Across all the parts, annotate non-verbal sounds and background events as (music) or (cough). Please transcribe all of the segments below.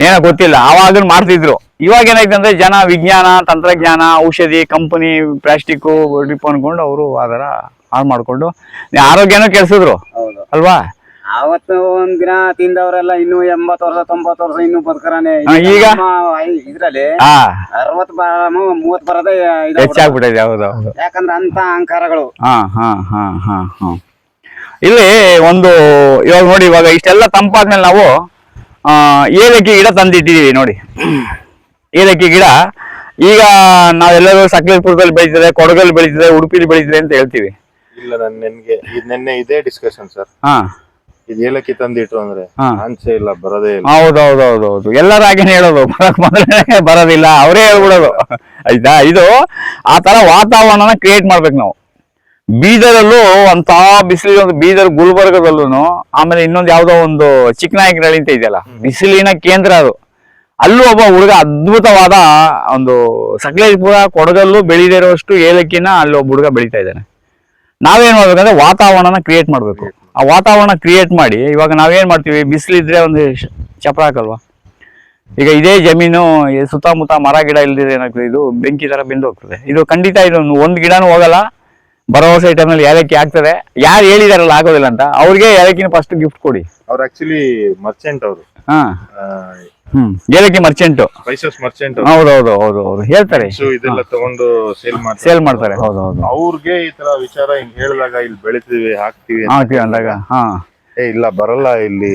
ಏನೋ ಗೊತ್ತಿಲ್ಲ ಅವಾಗ ಮಾಡ್ತಿದ್ರು. ಇವಾಗ ಏನಾಯ್ತು ಅಂದ್ರೆ ಜನ ವಿಜ್ಞಾನ ತಂತ್ರಜ್ಞಾನ ಔಷಧಿ ಕಂಪನಿ ಪ್ಲಾಸ್ಟಿಕ್ ಡಿಪ್ ಅನ್ಕೊಂಡು ಅವರು ಅದರ ಹಾಳು ಮಾಡ್ಕೊಂಡು ಆರೋಗ್ಯನೂ ಕೆಡ್ಸಿದ್ರು. ಹೌದು. ಅಲ್ವಾ? ಅವತ್ತು ಒಂದ್ ದಿನ ತಿಂದವರೆಲ್ಲ ಇನ್ನು ಎಂಬತ್ ವರ್ಷ ತೊಂಬತ್ ವರ್ಷ ಇನ್ನು ಬದುಕರಾನೆ. ಈಗ? ಇದ್ರಲ್ಲಿ ಅರವತ್ ಮೂವತ್ ಬರದೇ ಹೆಚ್ಚಾಗ್ಬಿಟ್ಟಿದೆ ಹೌದು ಯಾಕಂದ್ರೆ ಅಂತ ಅಹಂಕಾರಗಳು. ಹಾ ಹಾ ಹಾ ಹಾ ಹಾ. ಇಲ್ಲಿ ಒಂದು ಇವಾಗ ನೋಡಿ ಇವಾಗ ಇಷ್ಟೆಲ್ಲ ತಂಪಾದ್ಮೇಲೆ ನಾವು ಏಲಕ್ಕಿ ಗಿಡ ತಂದಿಟ್ಟಿದೀವಿ ನೋಡಿ. ಏಲಕ್ಕಿ ಗಿಡ ಈಗ ನಾವೆಲ್ಲರೂ ಸಕಲೇಶ್ಪುರದಲ್ಲಿ ಬೆಳೀತದೆ ಕೊಡಗಲ್ಲಿ ಬೆಳೀತದೆ ಉಡುಪಿಲಿ ಬೆಳೀತದೆ ಅಂತ ಹೇಳ್ತೀವಿ. ಇಲ್ಲ ನಾನು ನೆನ್ಗೆ ಇದ್ ನೆನ್ನೆ ಇದೇ ಡಿಸ್ಕಷನ್ ಸರ್ ಹಾ. ಇದು ಏಲಕ್ಕಿ ತಂದಿಟ್ರು ಅಂದ್ರೆ ಹಾ. ಆನ್ಸೆ ಇಲ್ಲ ಬರೋದೇ ಇಲ್ಲ. ಹೌದೌದೌದೌದು. ಎಲ್ಲರ ಹಾಗೇನೆ ಹೇಳೋದು. ಬರಕ್ ಮೊದಲೇ ಬರೋದಿಲ್ಲ ಅವರೇ ಹೇಳ್ಬಿಡೋದು. ಆಯ್ತಾ? ಇದು ಆ ತರ ವಾತಾವರಣನ ಕ್ರಿಯೇಟ್ ಮಾಡ್ಬೇಕು ನಾವು. ಬೀದರಲ್ಲೂ ಅಂತ ಬಿಸಿಲಿನ ಒಂದು ಬೀದರ್ ಗುಲ್ಬರ್ಗದಲ್ಲೂ ಆಮೇಲೆ ಇನ್ನೊಂದು ಯಾವ್ದೋ ಒಂದು ಚಿಕ್ಕನಾಯಕನಹಳ್ಳಿ ಅಂತ ಇದೆಯಲ್ಲ ಬಿಸಿಲಿನ ಕೇಂದ್ರ ಅದು. ಅಲ್ಲೂ ಒಬ್ಬ ಹುಡುಗ ಅದ್ಭುತವಾದ ಒಂದು ಸಕಲೇಶ್ಪುರ ಕೊಡಗಲ್ಲೂ ಬೆಳೀದೇ ಇರೋಷ್ಟು ಏಲಕ್ಕಿನ ಅಲ್ಲಿ ಒಬ್ಬ ಹುಡುಗ ಬೆಳೀತಾ ಇದ್ದಾನೆ. ನಾವೇನ್ ಮಾಡ್ಬೇಕಂದ್ರೆ ವಾತಾವರಣನ ಕ್ರಿಯೇಟ್ ಮಾಡ್ಬೇಕು. ಆ ವಾತಾವರಣ ಕ್ರಿಯೇಟ್ ಮಾಡಿ ಇವಾಗ ನಾವೇನ್ ಮಾಡ್ತೀವಿ ಬಿಸಿಲಿದ್ರೆ ಒಂದು ಚಪ್ರ ಹಾಕಲ್ವಾ? ಈಗ ಇದೇ ಜಮೀನು ಸುತ್ತಮುತ್ತ ಮರ ಗಿಡ ಇಲ್ದಿದ್ರೆ ಏನಾಗ್ತದೆ ಇದು ಬೆಂಕಿ ತರ ಬೆಂದು ಹೋಗ್ತದೆ ಇದು ಖಂಡಿತ ಇದು ಒಂದು ಗಿಡನೂ ಹೋಗಲ್ಲ ಭರವಸೆ ನಲ್ಲಿ ಏಲಕ್ಕಿ ಆಗ್ತದೆ ಯಾರು ಹೇಳಿದಾರಲ್ಲ ಆಗೋದಿಲ್ಲ ಅಂತ. ಅವ್ರಿಗೆ ಏಲಕ್ಕಿನ ಫಸ್ಟ್ ಗಿಫ್ಟ್ ಕೊಡಿ. ಅವ್ರು ಆಕ್ಚುಲಿ ಮರ್ಚೆಂಟ್ ಅವರು. ಹಾ. ಹ್ಮ್. ಏಲಕ್ಕಿ ಮರ್ಚೆಂಟ್ ಸ್ಪೈಸಸ್ ಮರ್ಚೆಂಟ್ ಹೌದೌದು ಹೌದು ಹೌದು ಹೇಳ್ತಾರೆ. ಇದೆಲ್ಲ ತಗೊಂಡು ಸೇಲ್ ಮಾಡ್ತಾರೆ. ಸೇಲ್ ಮಾಡ್ತಾರೆ. ಹೌದು ಹೌದು. ಅವ್ರಿಗೆ ಈ ತರ ವಿಚಾರ ಹಿಂಗ್ ಹೇಳಿದಾಗ ಇಲ್ಲಿ ಬೆಳಿತೀವಿ ಹಾಕ್ತಿವಿ ಹಾಕ್ತೀವಿ ಅಂದಾಗ ಹಾ. ಏ ಇಲ್ಲ ಬರಲ್ಲ ಇಲ್ಲಿ.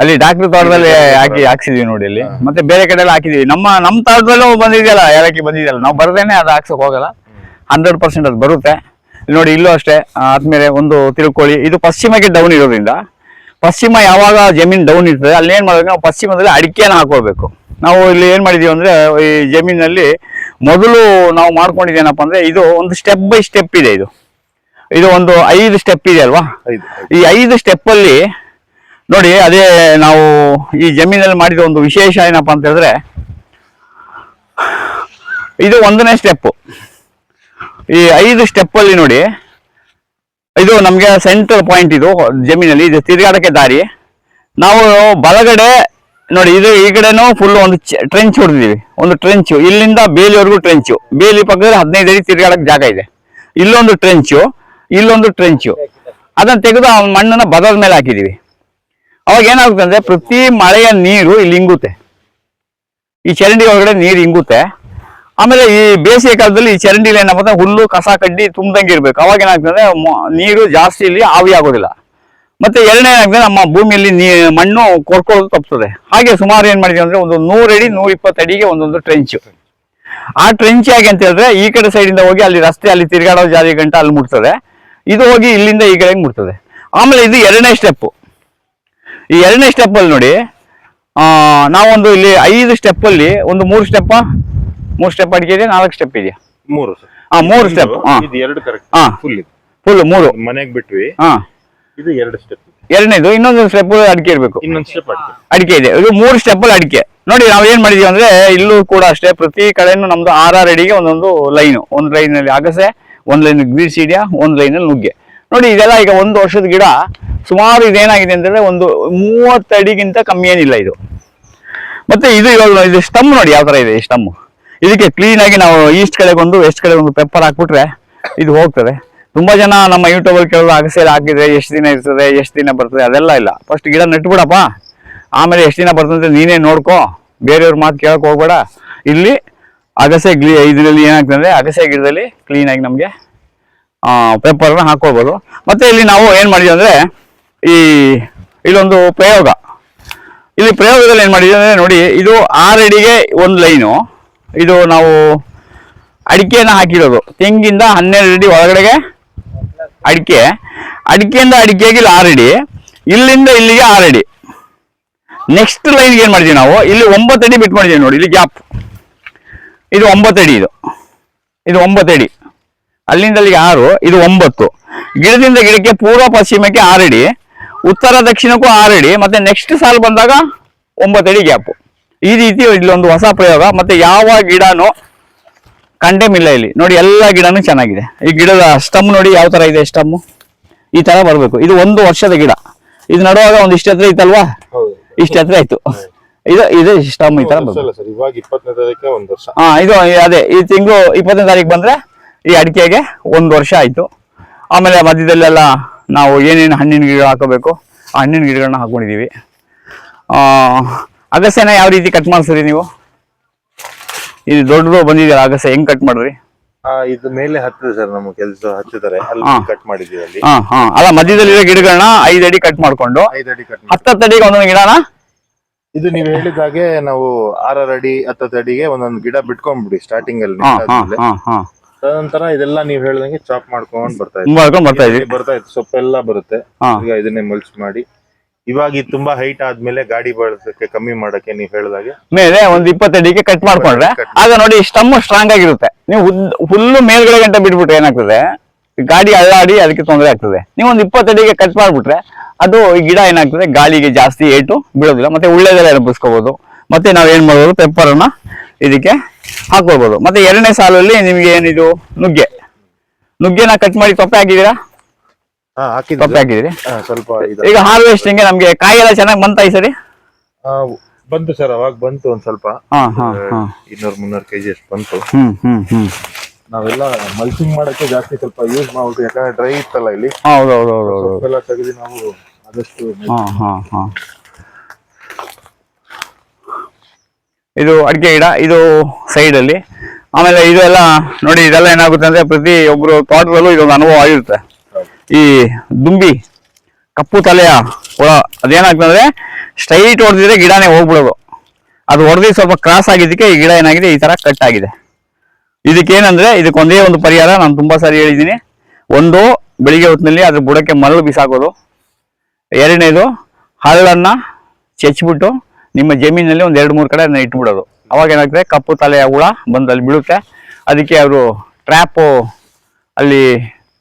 ಅಲ್ಲಿ ಡಾಕ್ಟರ್ ತೋಟದಲ್ಲಿ ಹಾಕಿ ಹಾಕ್ಸಿದೀವಿ ನೋಡಿ ಇಲ್ಲಿ. ಮತ್ತೆ ಬೇರೆ ಕಡೆ ಎಲ್ಲ ಹಾಕಿದೀವಿ. ನಮ್ಮ ನಮ್ಮ ತೋಟದಲ್ಲೂ ಬಂದಿದೆಯಲ್ಲ ಏಲಕ್ಕಿ ಬಂದಿದೆಯಲ್ಲ. ನಾವು ಬರದೇನೆ ಅದು ಹಾಕ್ಸಕ್ ಹೋಗಲ್ಲ. ಹಂಡ್ರೆಡ್ ಪರ್ಸೆಂಟ್ ಅದು ಬರುತ್ತೆ. ನೋಡಿ ಇಲ್ಲೂ ಅಷ್ಟೇ ಆದ್ಮೇಲೆ ಒಂದು ತಿರುಕೋಳಿ ಇದು ಪಶ್ಚಿಮಕ್ಕೆ ಡೌನ್ ಇರೋದ್ರಿಂದ ಪಶ್ಚಿಮ ಯಾವಾಗ ಜಮೀನು ಡೌನ್ ಇರ್ತದೆ ಅಲ್ಲಿ ಏನ್ ಮಾಡ್ಬೇಕು ನಾವು ಪಶ್ಚಿಮದಲ್ಲಿ ಅಡಿಕೆಯನ್ನು ಹಾಕೊಳ್ಬೇಕು. ನಾವು ಇಲ್ಲಿ ಏನು ಮಾಡಿದೀವಿ ಅಂದ್ರೆ ಈ ಜಮೀನಲ್ಲಿ ಮೊದಲು ನಾವು ಮಾಡ್ಕೊಂಡಿದ್ದೇನಪ್ಪ ಅಂದ್ರೆ ಇದು ಒಂದು ಸ್ಟೆಪ್ ಬೈ ಸ್ಟೆಪ್ ಇದೆ ಇದು. ಇದು ಒಂದು ಐದು ಸ್ಟೆಪ್ ಇದೆ ಅಲ್ವಾ? ಈ ಐದು ಸ್ಟೆಪ್ ಅಲ್ಲಿ ನೋಡಿ ಅದೇ ನಾವು ಈ ಜಮೀನಲ್ಲಿ ಮಾಡಿದ ಒಂದು ವಿಶೇಷ ಏನಪ್ಪ ಅಂತ ಹೇಳಿದ್ರೆ ಇದು ಒಂದನೇ ಸ್ಟೆಪ್ ಈ ಐದು ಸ್ಟೆಪ್ ಅಲ್ಲಿ ನೋಡಿ. ಇದು ನಮಗೆ ಸೆಂಟ್ರಲ್ ಪಾಯಿಂಟ್ ಇದು, ಜಮೀನಲ್ಲಿ. ಇದು ತಿರುಗಾಡಕ್ಕೆ ದಾರಿ. ನಾವು ಬಲಗಡೆ, ನೋಡಿ, ಇದು ಈ ಕಡೆನೂ ಫುಲ್ ಒಂದು ಟ್ರೆಂಚ್ ಹೊಡೆದಿದ್ದೀವಿ. ಒಂದು ಟ್ರೆಂಚು ಇಲ್ಲಿಂದ ಬೇಲಿವರೆಗೂ ಟ್ರೆಂಚು ಬೇಲಿ ಪಕ್ಕದಲ್ಲಿ ಹದಿನೈದು ಅಡಿ ತಿರುಗಾಡಕ್ಕೆ ಜಾಗ ಇದೆ. ಇಲ್ಲೊಂದು ಟ್ರೆಂಚು ಇಲ್ಲೊಂದು ಟ್ರೆಂಚು ಅದನ್ನು ತೆಗೆದು ಆ ಮಣ್ಣನ್ನು ಬದಲ ಮೇಲೆ ಹಾಕಿದ್ದೀವಿ. ಅವಾಗ ಏನಾಗುತ್ತೆ ಅಂದರೆ ಪ್ರತಿ ಮಳೆಯ ನೀರು ಇಲ್ಲಿ ಇಂಗುತ್ತೆ. ಈ ಚರಂಡಿ ಒಳಗಡೆ ನೀರು ಇಂಗುತ್ತೆ. ಆಮೇಲೆ ಈ ಬೇಸಿಗೆ ಕಾಲದಲ್ಲಿ ಈ ಚರಂಡಿಲಿ ಏನಪ್ಪ ಹುಲ್ಲು, ಕಸ, ಕಡ್ಡಿ ತುಂಬ್ದಂಗೆ ಇರ್ಬೇಕು. ಅವಾಗ ಏನಾಗ್ತದೆ ನೀರು ಜಾಸ್ತಿ ಇಲ್ಲಿ ಆವಿ ಆಗೋದಿಲ್ಲ. ಮತ್ತೆ ಎರಡನೇ ಏನಾಗ್ತದೆ, ನಮ್ಮ ಭೂಮಿಯಲ್ಲಿ ನೀ, ಮಣ್ಣು ಕೊರ್ಕೊಳ್ಳೋದು ತಪ್ಪಿಸ್ತದೆ ಹಾಗೆ ಸುಮಾರು ಏನ್ ಮಾಡಿದ್ವಿ ಅಂದ್ರೆ ಒಂದು ನೂರಡಿ ನೂರ ಇಪ್ಪತ್ತು ಅಡಿಗೆ ಒಂದೊಂದು ಟ್ರೆಂಚ್ ಆ ಟ್ರೆಂಚ್ ಹೇಗೆ ಅಂತ ಹೇಳಿದ್ರೆ, ಈ ಕಡೆ ಸೈಡ್ ಇಂದ ಹೋಗಿ ಅಲ್ಲಿ ರಸ್ತೆ, ಅಲ್ಲಿ ತಿರುಗಾಡೋ ಜಾರಿ ಗಂಟ ಅಲ್ಲಿ ಮುಟ್ತದೆ. ಇದು ಹೋಗಿ ಇಲ್ಲಿಂದ ಈ ಕಡೆಗೆ ಮುಟ್ತದೆ. ಆಮೇಲೆ ಇದು ಎರಡನೇ ಸ್ಟೆಪ್ ಈ ಎರಡನೇ ಸ್ಟೆಪ್ ಅಲ್ಲಿ ನೋಡಿ, ಆ, ನಾವೊಂದು ಇಲ್ಲಿ ಐದು ಸ್ಟೆಪ್ ಅಲ್ಲಿ, ಒಂದು ಮೂರು ಸ್ಟೆಪ್ ಮೂರು ಸ್ಟೆಪ್ ಅಡಿಕೆ ಇದೆ ನಾಲ್ಕು ಸ್ಟೆಪ್ ಇದೆಯಾ? ಮೂರು ಹಾ ಮೂರು ಸ್ಟೆಪ್ ಇದು ಎರಡು ಕರೆಕ್ಟ್ ಹಾ. ಫುಲ್ ಫುಲ್ ಮೂರು. ಮನೆಗೆ ಬಿಟ್ವಿ. ಹಾ. ಇದು ಎರಡು ಸ್ಟೆಪ್ ಎರಡನೇದು ಇನ್ನೊಂದು ಸ್ಟೆಪ್ ಅಡಿಕೆ ಇರಬೇಕು. ಇನ್ನೊಂದು ಸ್ಟೆಪ್ ಅಡಿಕೆ. ಅಡಿಕೆ ಇದೆ. ಇದು ಮೂರು ಸ್ಟೆಪ್ ಅಲ್ಲಿ ಅಡಿಕೆ. ನೋಡಿ ನಾವ್ ಏನ್ ಮಾಡಿದೀವಿ ಅಂದ್ರೆ ಇಲ್ಲೂ ಕೂಡ ಅಷ್ಟೇ ಪ್ರತಿ ಕಡೆನೂ ನಮ್ದು ಆರ್ ಆರ್ ಅಡಿಗೆ ಒಂದೊಂದು ಲೈನ್. ಒಂದ್ ಲೈನ್ ಅಲ್ಲಿ ಅಗಸೆ ಒಂದ್ ಲೈನ್ ಗ್ರೀಸಿಡಿಯಾ ಒಂದ್ ಲೈನ್ ಅಲ್ಲಿ ನುಗ್ಗೆ. ನೋಡಿ ಇದೆಲ್ಲ ಈಗ ಒಂದು ವರ್ಷದ ಗಿಡ ಸುಮಾರು ಇದೇನಾಗಿದೆ ಅಂತಂದ್ರೆ ಒಂದು ಮೂವತ್ತಡಿಗಿಂತ ಕಮ್ಮಿ ಏನಿಲ್ಲ ಇದು. ಮತ್ತೆ ಇದು ಇವಾಗ ಇದು ಸ್ಟಮ್ ನೋಡಿ ಯಾವ ತರ ಇದೆ ಈ ಸ್ಟಮ್ ಇದಕ್ಕೆ ಕ್ಲೀನ್ ಆಗಿ ನಾವು ಈಸ್ಟ್ ಕಡೆ ಬಂದು ವೆಸ್ಟ್ ಕಡೆ ಒಂದು ಪೆಪ್ಪರ್ ಹಾಕ್ಬಿಟ್ರೆ ಇದು ಹೋಗ್ತದೆ. ತುಂಬಾ ಜನ ನಮ್ಮ ಯೂಟ್ಯೂಬ್ ಅಲ್ಲಿ ಕೇಳೋದು ಅಗಸೆಯಲ್ಲಿ ಹಾಕಿದ್ರೆ ಎಷ್ಟು ದಿನ ಇರ್ತದೆ, ಎಷ್ಟು ದಿನ ಬರ್ತದೆ? ಅದೆಲ್ಲ ಇಲ್ಲ. ಫಸ್ಟ್ ಗಿಡ ನೆಟ್ಬಿಡಪ್ಪ. ಆಮೇಲೆ ಎಷ್ಟು ದಿನ ಬರ್ತದೆ ನೀನೇ ನೋಡ್ಕೊ. ಬೇರೆಯವ್ರ ಮಾತು ಕೇಳಕ್ ಹೋಗ್ಬೇಡ. ಇಲ್ಲಿ ಅಗಸೆ ಗ್ಲಿ ಇದರಲ್ಲಿ ಏನಾಗ್ತದೆ ಅಗಸೆ ಗಿಡದಲ್ಲಿ ಕ್ಲೀನ್ ಆಗಿ ನಮಗೆ ಪೇಪರ್ನ ಹಾಕೋಬಹುದು ಮತ್ತೆ ಇಲ್ಲಿ ನಾವು ಏನ್ ಮಾಡಿದ್ವಿ ಅಂದ್ರೆ ಈ, ಇಲ್ಲೊಂದು ಪ್ರಯೋಗ. ಇಲ್ಲಿ ಪ್ರಯೋಗದಲ್ಲಿ ಏನ್ ಮಾಡಿದ್ವಿ ಅಂದ್ರೆ ನೋಡಿ, ಇದು ಆರು ಅಡಿಗೆ ಒಂದು ಲೈನು. ಇದು ನಾವು ಅಡಿಕೆಯನ್ನು ಹಾಕಿರೋದು. ತೆಂಗಿಂದ ಹನ್ನೆರಡು ಅಡಿ ಒಳಗಡೆಗೆ ಅಡಿಕೆ. ಅಡಿಕೆಯಿಂದ ಅಡಿಕೆಗೆ ಇಲ್ಲಿ ಆರಡಿ ಇಲ್ಲಿಂದ ಇಲ್ಲಿಗೆ ಆರಡಿ ನೆಕ್ಸ್ಟ್ ಲೈನ್ಗೆ ಏನು ಮಾಡಿದ್ದೀವಿ ನಾವು? ಇಲ್ಲಿ ಒಂಬತ್ತು ಅಡಿ ಬಿಟ್ಟು ಮಾಡಿದೀವಿ ನೋಡಿ, ಇಲ್ಲಿ ಗ್ಯಾಪ್ ಇದು ಒಂಬತ್ತು ಅಡಿ ಇದು. ಇದು ಒಂಬತ್ತು ಅಡಿ. ಅಲ್ಲಿಂದ ಅಲ್ಲಿಗೆ ಆರು, ಇದು ಒಂಬತ್ತು. ಗಿಡದಿಂದ ಗಿಡಕ್ಕೆ ಪೂರ್ವ ಪಶ್ಚಿಮಕ್ಕೆ ಆರಡಿ ಉತ್ತರ ದಕ್ಷಿಣಕ್ಕೂ ಆರಡಿ ಮತ್ತೆ ನೆಕ್ಸ್ಟ್ ಸಾಲು ಬಂದಾಗ ಒಂಬತ್ತು ಅಡಿ ಗ್ಯಾಪ್ ಈ ರೀತಿ ಇಲ್ಲೊಂದು ಹೊಸ ಪ್ರಯೋಗ ಮತ್ತೆ ಯಾವ ಗಿಡನೂ ಕಂಡೆಮ್ ಇಲ್ಲ ಇಲ್ಲಿ. ನೋಡಿ ಎಲ್ಲ ಗಿಡನೂ ಚೆನ್ನಾಗಿದೆ. ಈ ಗಿಡದ ಸ್ಟಮ್ ನೋಡಿ ಯಾವ ತರ ಇದೆ ಸ್ಟಮ್ ಈ ತರ ಬರಬೇಕು. ಇದು ಒಂದು ವರ್ಷದ ಗಿಡ. ಇದು ನಡುವಾಗ ಒಂದು ಇಷ್ಟ ಹತ್ರ ಇತ್ತಲ್ವಾ? ಇಷ್ಟ ಹತ್ರ ಇತ್ತು ಆಯ್ತು. ಇದು ಇದು ಸ್ಟಮ್ ಈ ತರ ಹಾ ಇದು ಅದೇ ಈ ತಿಂಗಳು ಇಪ್ಪತ್ತನೇ ತಾರೀಕು ಬಂದ್ರೆ ಈ ಅಡಿಕೆಗೆ ಒಂದು ವರ್ಷ ಆಯ್ತು. ಆಮೇಲೆ ಮಧ್ಯದಲ್ಲೆಲ್ಲ ನಾವು ಏನೇನು ಹಣ್ಣಿನ ಗಿಡ ಹಾಕೋಬೇಕು ಆ ಹಣ್ಣಿನ ಗಿಡಗಳನ್ನ ಹಾಕೊಂಡಿದೀವಿ ಆ ಅಗಸೆನ ಯಾವ ರೀತಿ ಕಟ್ ಮಾಡ್ತೀರಿ ನೀವು? ಇದು ದೊಡ್ಡದು ಬಂದಿದ್ದೀರಾ ಅಗಸೆ ಹೆಂಗ್ ಕಟ್ ಮಾಡ್ರಿ ಆ, ಇದು ಮೇಲೆ ಹತ್ತಿದೆ ಸರ್ ನಮ್ಮ ಕೆಲಸ ಅಲ್ಲಿ. ಕಟ್ ಮಾಡಿದೀವಿ ಅಲ್ಲಿ. ಹಾ ಹಾ. ಅಲ್ಲ ಮಧ್ಯದಲ್ಲಿರೋ ಗಿಡಗಳನ್ನ ಐದು ಅಡಿ ಕಟ್ ಮಾಡ್ಕೊಂಡು ಐದು ಅಡಿ ಕಟ್ ಹತ್ತತ್ತು ಅಡಿಗೆ ಒಂದೊಂದು ಗಿಡನ? ಇದು ನೀವು ಹೇಳಿದಾಗೆ ನಾವು ಆರರ ಅಡಿ ಹತ್ತತ್ತು ಅಡಿಗೆ ಒಂದೊಂದು ಗಿಡ ಬಿಟ್ಕೊಂಡ್ಬಿಡಿ ಸ್ಟಾರ್ಟಿಂಗ್ ಅಲ್ಲಿ ಹಾ ಹಾ ನೆಟ್ಟಾದ್ಮೇಲೆ. ಹಾ ಹಾ ತದನಂತರ ಇದೆಲ್ಲ ನೀವು ಹೇಳ್ದಂಗೆ ಚಾಪ್ ಮಾಡ್ಕೊಂಡ್ ಬರ್ತಾ ಮಾಡ್ಕೊಂಡು ಬರ್ತಾ ಇದೀವಿ ಬರ್ತಾ ಇತ್ತು. ಸೊಪ್ಪೆಲ್ಲ ಬರುತ್ತೆ. ಹಾ. ಈಗ ಇದನ್ನೇ ಮಲ್ಚ್ ಮಾಡಿ. ಇವಾಗ ಇದು ತುಂಬಾ ಹೈಟ್ ಆದ್ಮೇಲೆ ಗಾಡಿ ಬಳಸಕ್ಕೆ ಕಮ್ಮಿ ಮಾಡಕ್ಕೆ ನೀವು ಹೇಳಿದಾಗೆ ಮೇಲೆ ಒಂದ್ ಇಪ್ಪತ್ತಡಿಗೆ ಕಟ್ ಮಾಡ್ಕೊಂಡ್ರೆ ಆಗ ನೋಡಿ ಸ್ಟಮ್ ಸ್ಟ್ರಾಂಗ್ ಆಗಿರುತ್ತೆ. ನೀವು ಹುಲ್ಲು ಮೇಲ್ಗಡೆ ಗಂಟೆ ಬಿಟ್ಬಿಟ್ರೆ ಏನಾಗ್ತದೆ? ಗಾಡಿ ಅಳ್ಳಾಡಿ ಅದಕ್ಕೆ ತೊಂದರೆ ಆಗ್ತದೆ. ನೀವು ಒಂದು ಇಪ್ಪತ್ತಡಿಗೆ ಕಟ್ ಮಾಡ್ಬಿಟ್ರೆ ಅದು ಗಿಡ ಏನಾಗ್ತದೆ? ಗಾಳಿಗೆ ಜಾಸ್ತಿ ಏಟು ಬಿಡೋದಿಲ್ಲ ಮತ್ತೆ ಉಳ್ಳೆದೆಲ್ಲ ಎಬ್ಬಿಸ್ಕೋಬಹುದು ಮತ್ತೆ ನಾವ್ ಏನ್ ಮಾಡ್ಬೋದು ಪೆಪ್ಪರ್ ಅನ್ನ ಇದಕ್ಕೆ ಹಾಕೋಬಹುದು ಮತ್ತೆ ಎರಡನೇ ಸಾಲಲ್ಲಿ ನಿಮ್ಗೆ ಏನಿದು? ನುಗ್ಗೆ. ನುಗ್ಗೆನ ಕಟ್ ಮಾಡಿ ತೊಪ್ಪೆ ಹಾಕಿದೀರಾ ಹಾ ತೊಪ್ಪೆ ಹಾಕಿದ್ರೆ ಹಾಕಿದಿರಿ ಸ್ವಲ್ಪ ಇದು ಈಗ ಹಾರ್ವೆಸ್ಟಿಂಗ್ ನಮ್ಗೆ ಕಾಯಿ ಎಲ್ಲ ಚೆನ್ನಾಗಿ ಬಂತ ಈ ಸರಿ? ಆ, ಬಂತು ಸರ್ ಅವಾಗ ಬಂತು ಒಂದ್ ಸ್ವಲ್ಪ. ಹಾ ಹಾ ಹಾ. ಇನ್ನೂರ್ ಮುನ್ನೂರ್ ಕೆಜಿ ಅಷ್ಟು ಬಂತು. ಹ್ಮ್ ಹ್ಮ್ ಹ್ಮ್. ನಾವೆಲ್ಲ ಮಲ್ಚಿಂಗ್ ಮಾಡಕ್ಕೆ ಜಾಸ್ತಿ ಸ್ವಲ್ಪ ಯೂಸ್ ಮಾಡ್ಬೇಕು ಯಾಕಂದ್ರೆ ಡ್ರೈ ಇತ್ತಲ್ಲ ಇಲ್ಲಿ. ಹೌದು ಹೌದು ಹೌದು ಹೌದು. ಸೊಪ್ಪೆಲ್ಲ ತೆಗೆದು ನಾವು ಆದಷ್ಟು ಹಾ ಹಾ ಹಾ. ಇದು ಅಡಿಕೆ ಗಿಡ ಇದು ಸೈಡ್ ಅಲ್ಲಿ. ಆಮೇಲೆ ಇದು ಎಲ್ಲ ನೋಡಿ ಇದೆಲ್ಲ ಏನಾಗುತ್ತೆ ಅಂದ್ರೆ ಪ್ರತಿ ಒಬ್ರು ತೋಟದಲ್ಲೂ ಇದೊಂದು ಅನುಭವ ಆಗಿರುತ್ತೆ. ಈ ದುಂಬಿ ಕಪ್ಪು ತಲೆಯ ಹುಳ ಅದೇನಾಗ್ತಂದ್ರೆ ಸ್ಟ್ರೈಟ್ ಹೊಡೆದಿದ್ರೆ ಗಿಡನೇ ಹೋಗ್ಬಿಡೋದು. ಅದು ಹೊಡೆದಿ ಸ್ವಲ್ಪ ಕ್ರಾಸ್ ಆಗಿದ್ದಕ್ಕೆ ಈ ಗಿಡ ಏನಾಗಿದೆ, ಈ ಥರ ಕಟ್ ಆಗಿದೆ. ಇದಕ್ಕೇನಂದ್ರೆ ಇದಕ್ಕೆ ಒಂದೇ ಒಂದು ಪರಿಹಾರ ನಾನು ತುಂಬ ಸಾರಿ ಹೇಳಿದ್ದೀನಿ. ಒಂದು, ಬೆಳಿಗ್ಗೆ ಹೊತ್ತಿನಲ್ಲಿ ಅದ್ರ ಬುಡಕ್ಕೆ ಮರಳು ಬಿಸಾಕೋದು. ಎರಡನೇದು, ಹಳ್ಳನ್ನು ಚೆಚ್ಚಿಬಿಟ್ಟು ನಿಮ್ಮ ಜಮೀನಲ್ಲಿ ಒಂದು ಎರಡು ಮೂರು ಕಡೆ ಅದನ್ನ ಇಟ್ಬಿಡೋದು. ಅವಾಗ ಏನಾಗ್ತದೆ, ಕಪ್ಪು ತಲೆಯ ಹುಳ ಬಂದು ಅಲ್ಲಿ ಬೀಳುತ್ತೆ. ಅದಕ್ಕೆ ಅವರು ಟ್ರ್ಯಾಪು ಅಲ್ಲಿ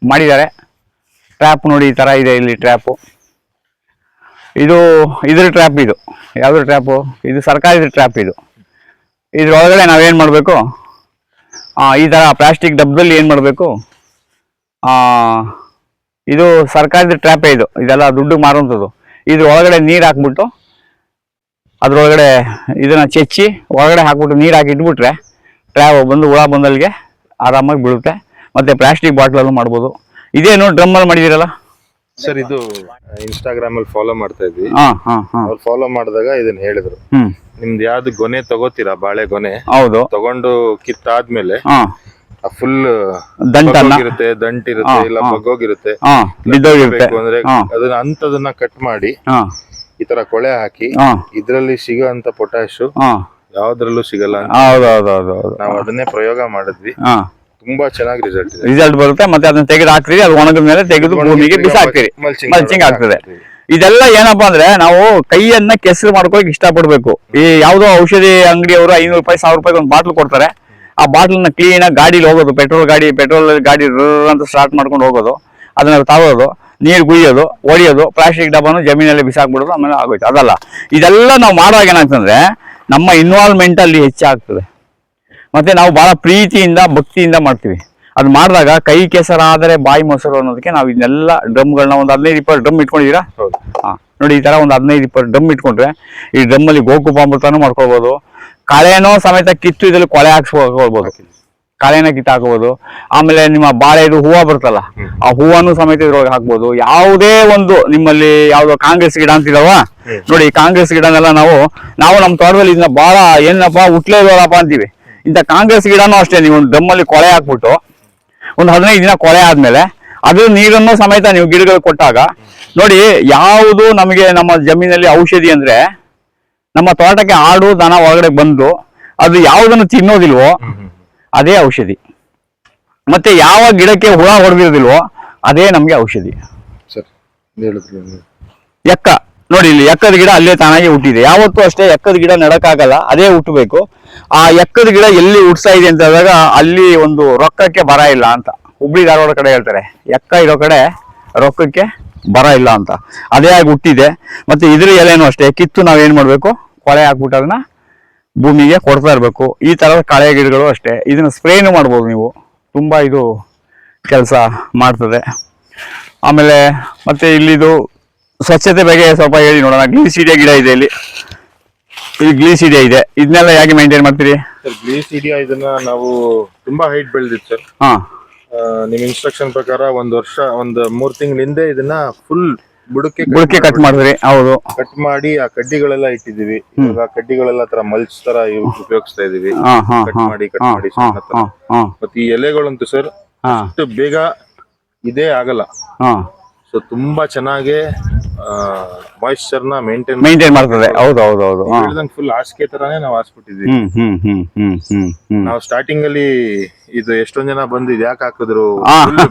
ಮಾಡಿದ್ದಾರೆ. ಟ್ರ್ಯಾಪ್ ನೋಡಿ ಈ ತರ ಇದೆ ಇಲ್ಲಿ ಟ್ರ್ಯಾಪು ಇದು ಇದ್ರ ಟ್ರ್ಯಾಪ್ ಇದು. ಯಾವ್ದು ಟ್ರ್ಯಾಪು ಇದು ಸರ್ಕಾರದ ಟ್ರ್ಯಾಪ್ ಇದು. ಇದ್ರೊಳಗಡೆ ನಾವೇನು ಮಾಡಬೇಕು? ಈ ತರ ಪ್ಲಾಸ್ಟಿಕ್ ಡಬ್ಬದಲ್ಲಿ ಏನು ಮಾಡಬೇಕು? ಇದು ಸರ್ಕಾರದ ಟ್ರ್ಯಾಪೇ ಇದು. ಇದೆಲ್ಲ ದುಡ್ಡು ಮಾರುವಂಥದ್ದು. ಇದ್ರ ಒಳಗಡೆ ನೀರು ಹಾಕ್ಬಿಟ್ಟು, ಅದರೊಳಗಡೆ ಇದನ್ನ ಚೆಚ್ಚಿ, ಒಳಗಡೆ ಹಾಕ್ಬಿಟ್ಟು ನೀರು ಹಾಕಿ ಇಟ್ಬಿಟ್ರೆ ಟ್ರ್ಯಾಪ್ ಬಂದು ಹುಳ ಬಂದಲ್ಲಿಗೆ ಆರಾಮಾಗಿ ಬೀಳುತ್ತೆ. ಮತ್ತೆ ಪ್ಲಾಸ್ಟಿಕ್ ಬಾಟ್ಲಲ್ಲೂ ಮಾಡ್ಬೋದು. ಇದೇನು ಡ್ರಮ್ಮಲ್ಲಿ ಮಾಡಿದಿರಲ್ಲ ಸರ್ ಇದು ಇನ್ಸ್ಟಾಗ್ರಾಮ್ ಅಲ್ಲಿ ಫಾಲೋ ಮಾಡ್ತಾ ಇದ್ವಿ. ಹಾ ಹಾ ಹಾ. ಅವ್ರು ಫಾಲೋ ಮಾಡಿದಾಗ ಇದನ್ನ ಹೇಳಿದ್ರು. ಹ್ಮ್. ನಿಮ್ದು ಯಾವ್ದು ಗೊನೆ ತಗೋತೀರಾ ಬಾಳೆ ಗೊನೆ? ಹೌದು. ತಗೊಂಡು ಕಿತ್ತಾದ್ಮೇಲೆ ಹಾ. ಫುಲ್ ದಂಟನ್ನ? ಇರುತ್ತೆ ದಂಟ್ ಇರುತ್ತೆ ಇಲ್ಲ. ಬಗ್ಗೋಗಿರುತ್ತೆ. ಹಾ ಬಿದ್ದೋಗಿರುತ್ತೆ. ಬೇಕು ಅಂದ್ರೆ ಹಾ. ಅದನ್ನ ಅಂತದನ್ನ ಕಟ್ ಮಾಡಿ ಹಾ. ಈ ತರ ಕೊಳೆ ಹಾಕಿ ಹಾ. ಇದ್ರಲ್ಲಿ ಸಿಗೋ ಅಂತ ಪೊಟ್ಯಾಶು ಹಾ. ಯಾವ್ದ್ರಲ್ಲೂ ಸಿಗಲ್ಲ ಅಂತ. ಹೌದು ಹೌದು ಹೌದು ಹೌದು ನಾವು ಅದನ್ನೇ ಪ್ರಯೋಗ ಮಾಡಿದ್ವಿ. ಹಾ. ತುಂಬಾ ಚೆನ್ನಾಗಿ ರಿಸಲ್ಟ್ ಇದೆ. ರಿಸಲ್ಟ್ ಬರುತ್ತೆ ಮತ್ತೆ ಅದನ್ನ ತೆಗೆದು ಹಾಕ್ತೀರಿ ಅದು ಒಣಗಿದ ಮೇಲೆ ತೆಗೆದು ಭೂಮಿಗೆ ಬಿಸಾಕ್ತೀರಿ. ಮಲ್ಚಿಂಗ್ ಆಗ್ತದೆ. ಇದೆಲ್ಲ ಏನಪ್ಪಾ ಅಂದ್ರೆ ನಾವು ಕೈಯನ್ನ ಕೆಸರು ಮಾಡ್ಕೊಳಕ್ ಇಷ್ಟಪಡ್ಬೇಕು. ಈ ಯಾವ್ದೋ ಔಷಧಿ ಅಂಗಡಿಯವರು ಐನೂರು ರೂಪಾಯಿ ಸಾವಿರ ರೂಪಾಯಿ ಒಂದು ಬಾಟ್ಲ್ ಕೊಡ್ತಾರೆ. ಆ ಬಾಟ್ಲನ್ನ ಕ್ಲೀನ್ ಆಗಿ ಗಾಡಿಲಿ ಹೋಗೋದು ಪೆಟ್ರೋಲ್ ಗಾಡಿ ಪೆಟ್ರೋಲ್ ಗಾಡಿ ಅಂತ ಸ್ಟಾರ್ಟ್ ಮಾಡ್ಕೊಂಡು ಹೋಗೋದು ಅದನ್ನ ತಗೋದು ನೀರು ಗುಯ್ಯೋದು ಹೊಡಿಯೋದು ಪ್ಲಾಸ್ಟಿಕ್ ಡಬ್ಬನು ಜಮೀನಲ್ಲಿ ಬಿಸಾಕ್ಬಿಡೋದು ಆಮೇಲೆ ಆಗೋಯ್ತು. ಅದಲ್ಲ ಇದೆಲ್ಲ ನಾವು ಮಾಡುವಾಗ ಏನಾಗ್ತಂದ್ರೆ ನಮ್ಮ ಇನ್ವಾಲ್ವ್ಮೆಂಟ್ ಅಲ್ಲಿ ಹೆಚ್ಚಾಗ್ತದೆ. ಮತ್ತೆ ನಾವು ಬಹಳ ಪ್ರೀತಿಯಿಂದ ಭಕ್ತಿಯಿಂದ ಮಾಡ್ತೀವಿ. ಅದು ಮಾಡಿದಾಗ ಕೈ ಕೆಸರಾದರೆ ಬಾಯಿ ಮೊಸರು ಅನ್ನೋದಕ್ಕೆ ನಾವು ಇದನ್ನೆಲ್ಲ ಡ್ರಮ್ಗಳನ್ನ ಒಂದು ಹದಿನೈದು ಇಪ್ಪತ್ತು ಡ್ರಮ್ ಇಟ್ಕೊಂಡಿದ್ದೀರಾ? ಹೌದು. ಹಾ. ನೋಡಿ ಈ ತರ ಒಂದು ಹದಿನೈದು ಇಪ್ಪತ್ತು ಡ್ರಮ್ ಇಟ್ಕೊಂಡ್ರೆ ಈ ಡ್ರಮ್ಮಲ್ಲಿ ಗೋಕುಪಾಮೃತನೂ ಮಾಡ್ಕೊಳ್ಬೋದು. ಕಳೆನೋ ಸಮೇತ ಕಿತ್ತು ಇದರಲ್ಲಿ ಕೊಳೆ ಹಾಕ್ಸ್ಕೊಳ್ಬೋದು ಕಳೆನ ಕಿತ್ತು ಹಾಕ್ಬೋದು. ಆಮೇಲೆ ನಿಮ್ಮ ಬಾಳೆದು ಹೂವು ಬರುತ್ತಲ್ಲ ಆ ಹೂವನ್ನು ಸಮೇತ ಇದ್ರೊಳಗೆ ಹಾಕ್ಬೋದು. ಯಾವುದೇ ಒಂದು ನಿಮ್ಮಲ್ಲಿ ಯಾವುದೋ ಕಾಂಗ್ರೆಸ್ ಗಿಡ ಅಂತಿದಾವ? ನೋಡಿ ಕಾಂಗ್ರೆಸ್ ಗಿಡನೆಲ್ಲ ನಾವು ನಾವು ನಮ್ಮ ತೋಟದಲ್ಲಿ ಇದನ್ನ ಬಹಳ ಏನಪ್ಪ ಹುಟ್ಲೇ ಇರೋದಪ್ಪ ಅಂತೀವಿ. ಇಂಥ ಕಾಂಗ್ರೆಸ್ ಗಿಡನೂ ಅಷ್ಟೇ ನೀವು ಒಂದು ಡ್ರಮ್ಮಲ್ಲಿ ಕೊಳೆ ಹಾಕ್ಬಿಟ್ಟು ಒಂದು ಹದಿನೈದು ದಿನ ಕೊಳೆ ಆದ್ಮೇಲೆ ಅದು ನೀರನ್ನು ಸಮೇತ ನೀವು ಗಿಡಗಳು ಕೊಟ್ಟಾಗ ನೋಡಿ ಯಾವುದು ನಮಗೆ ನಮ್ಮ ಜಮೀನಲ್ಲಿ ಔಷಧಿ ಅಂದ್ರೆ ನಮ್ಮ ತೋಟಕ್ಕೆ ಆಡು ದನ ಒಳಗಡೆ ಬಂದು ಅದು ಯಾವುದನ್ನು ತಿನ್ನೋದಿಲ್ವೋ ಅದೇ ಔಷಧಿ. ಮತ್ತೆ ಯಾವ ಗಿಡಕ್ಕೆ ಹುಳ ಹೊಡೆದಿರೋದಿಲ್ವೋ ಅದೇ ನಮಗೆ ಔಷಧಿ. ಎಕ್ಕ ನೋಡಿ ಇಲ್ಲಿ ಎಕ್ಕದ ಗಿಡ ಅಲ್ಲೇ ತಾನಾಗಿ ಹುಟ್ಟಿದೆ. ಯಾವತ್ತೂ ಅಷ್ಟೇ ಎಕ್ಕದ ಗಿಡ ನೆಡಕ್ಕಾಗಲ್ಲ ಅದೇ ಹುಟ್ಟಬೇಕು. ಆ ಎಕ್ಕದ ಗಿಡ ಎಲ್ಲಿ ಉಡ್ಸಾ ಇದೆ ಅಂತ ಹೇಳಿದಾಗ ಅಲ್ಲಿ ಒಂದು ರೊಕ್ಕಕ್ಕೆ ಬರ ಇಲ್ಲ ಅಂತ. ಹುಬ್ಳಿ ಧಾರವಾಡ ಕಡೆ ಹೇಳ್ತಾರೆ, ಎಕ್ಕ ಇರೋ ಕಡೆ ರೊಕ್ಕಕ್ಕೆ ಬರ ಇಲ್ಲ ಅಂತ. ಅದೇ ಆಗಿ ಹುಟ್ಟಿದೆ. ಮತ್ತೆ ಇದ್ರ ಎಲೆನೂ ಅಷ್ಟೇ, ಕಿತ್ತು ನಾವೇನು ಮಾಡಬೇಕು? ಕೊಳೆ ಹಾಕ್ಬಿಟ್ಟು ಅದನ್ನ ಭೂಮಿಗೆ ಕೊಡ್ತಾ ಇರಬೇಕು. ಈ ಥರದ ಕಳೆ ಗಿಡಗಳು ಅಷ್ಟೇ. ಇದನ್ನ ಸ್ಪ್ರೇನು ಮಾಡ್ಬೋದು ನೀವು. ತುಂಬಾ ಇದು ಕೆಲಸ ಮಾಡ್ತದೆ. ಆಮೇಲೆ ಮತ್ತೆ ಇಲ್ಲಿದು ಸ್ವಚ್ಛತೆ ಬಗ್ಗೆ ಸ್ವಲ್ಪ ಹೇಳಿ ನೋಡೋಣ. ಗ್ಲೀಸಿಡಿಯ ಸೀಡೆ ಗಿಡ ಇದೆ ಇಲ್ಲಿ. ಇದು ಗ್ಲೀಸಿಡಿಯಾ ಇದೆ. ಇದನ್ನೆಲ್ಲ ಹೇಗೆ ಮೇಂಟೈನ್ ಮಾಡ್ತೀರಿ? ಸರ್ ಗ್ಲೀಸ್ ಇಡಿಯಾ ಇದನ್ನ ನಾವು ತುಂಬಾ ಹೈಟ್ ಬೆಳೆದಿತ್ತು ಸರ್ ಹಾ. ನಿಮ್ ಇನ್ಸ್ಟ್ರಕ್ಷನ್ ಪ್ರಕಾರ ಒಂದ್ ವರ್ಷ ಒಂದ್ ಮೂರ್ ತಿಂಗಳ ಹಿಂದೆ ಇದನ್ನ ಫುಲ್ ಬುಡಕ್ಕೆ ಬುಡಕ್ಕೆ ಕಟ್ ಮಾಡಿದ್ರಿ. ಹೌದು. ಕಟ್ ಮಾಡಿ ಆ ಕಡ್ಡಿಗಳೆಲ್ಲ ಇಟ್ಟಿದೀವಿ ಇವಾಗ ಆ ಕಡ್ಡಿಗಳೆಲ್ಲ ತರ ಮಲ್ಚ್ ತರ ಇವ್- ಉಪಯೋಗಿಸ್ತಾ ಇದೀವಿ ಹಾ ಹಾ ಕಟ್ ಹಾ ಮಾಡಿ ಕಟ್ ಹಾ ಮಾಡಿ ಹಾ ಸಣ್ಣ ತರ. ಹಾ ಹಾ. ಮತ್ತೆ ಈ ಎಲೆಗಳಂತೂ ಸರ್ ಹಾ. ಅಷ್ಟು ಬೇಗ ಇದೇ ಆಗಲ್ಲ. ಹಾ. ಸೊ ತುಂಬಾ ಚೆನ್ನಾಗಿ ಮಾಯಿಶ್ಚರ್ನ ಮೇಂಟೈನ್ ಮೇಂಟೈನ್ ಮಾಡ್ತದೆ. ಹೌದು ಹೌದು ಹೌದು. ಹಾ. ಫುಲ್ ಹಾಸಿಗೆ ತರಾನೇ ನಾವು ಹಾಸ್ಬಿಟ್ಟಿದ್ವಿ ಹ್ಮ್ ಹ್ಮ್ ಹ್ಮ್ ಹ್ಮ್ ಹ್ಮ್ ಹ್ಮ್. ನಾವು ಸ್ಟಾರ್ಟಿಂಗ್ ಅಲ್ಲಿ ಇದು ಎಷ್ಟೊಂದ್ ಜನ ಬಂದು ಇದು ಯಾಕೆ ಹಾಕಿದ್ರು.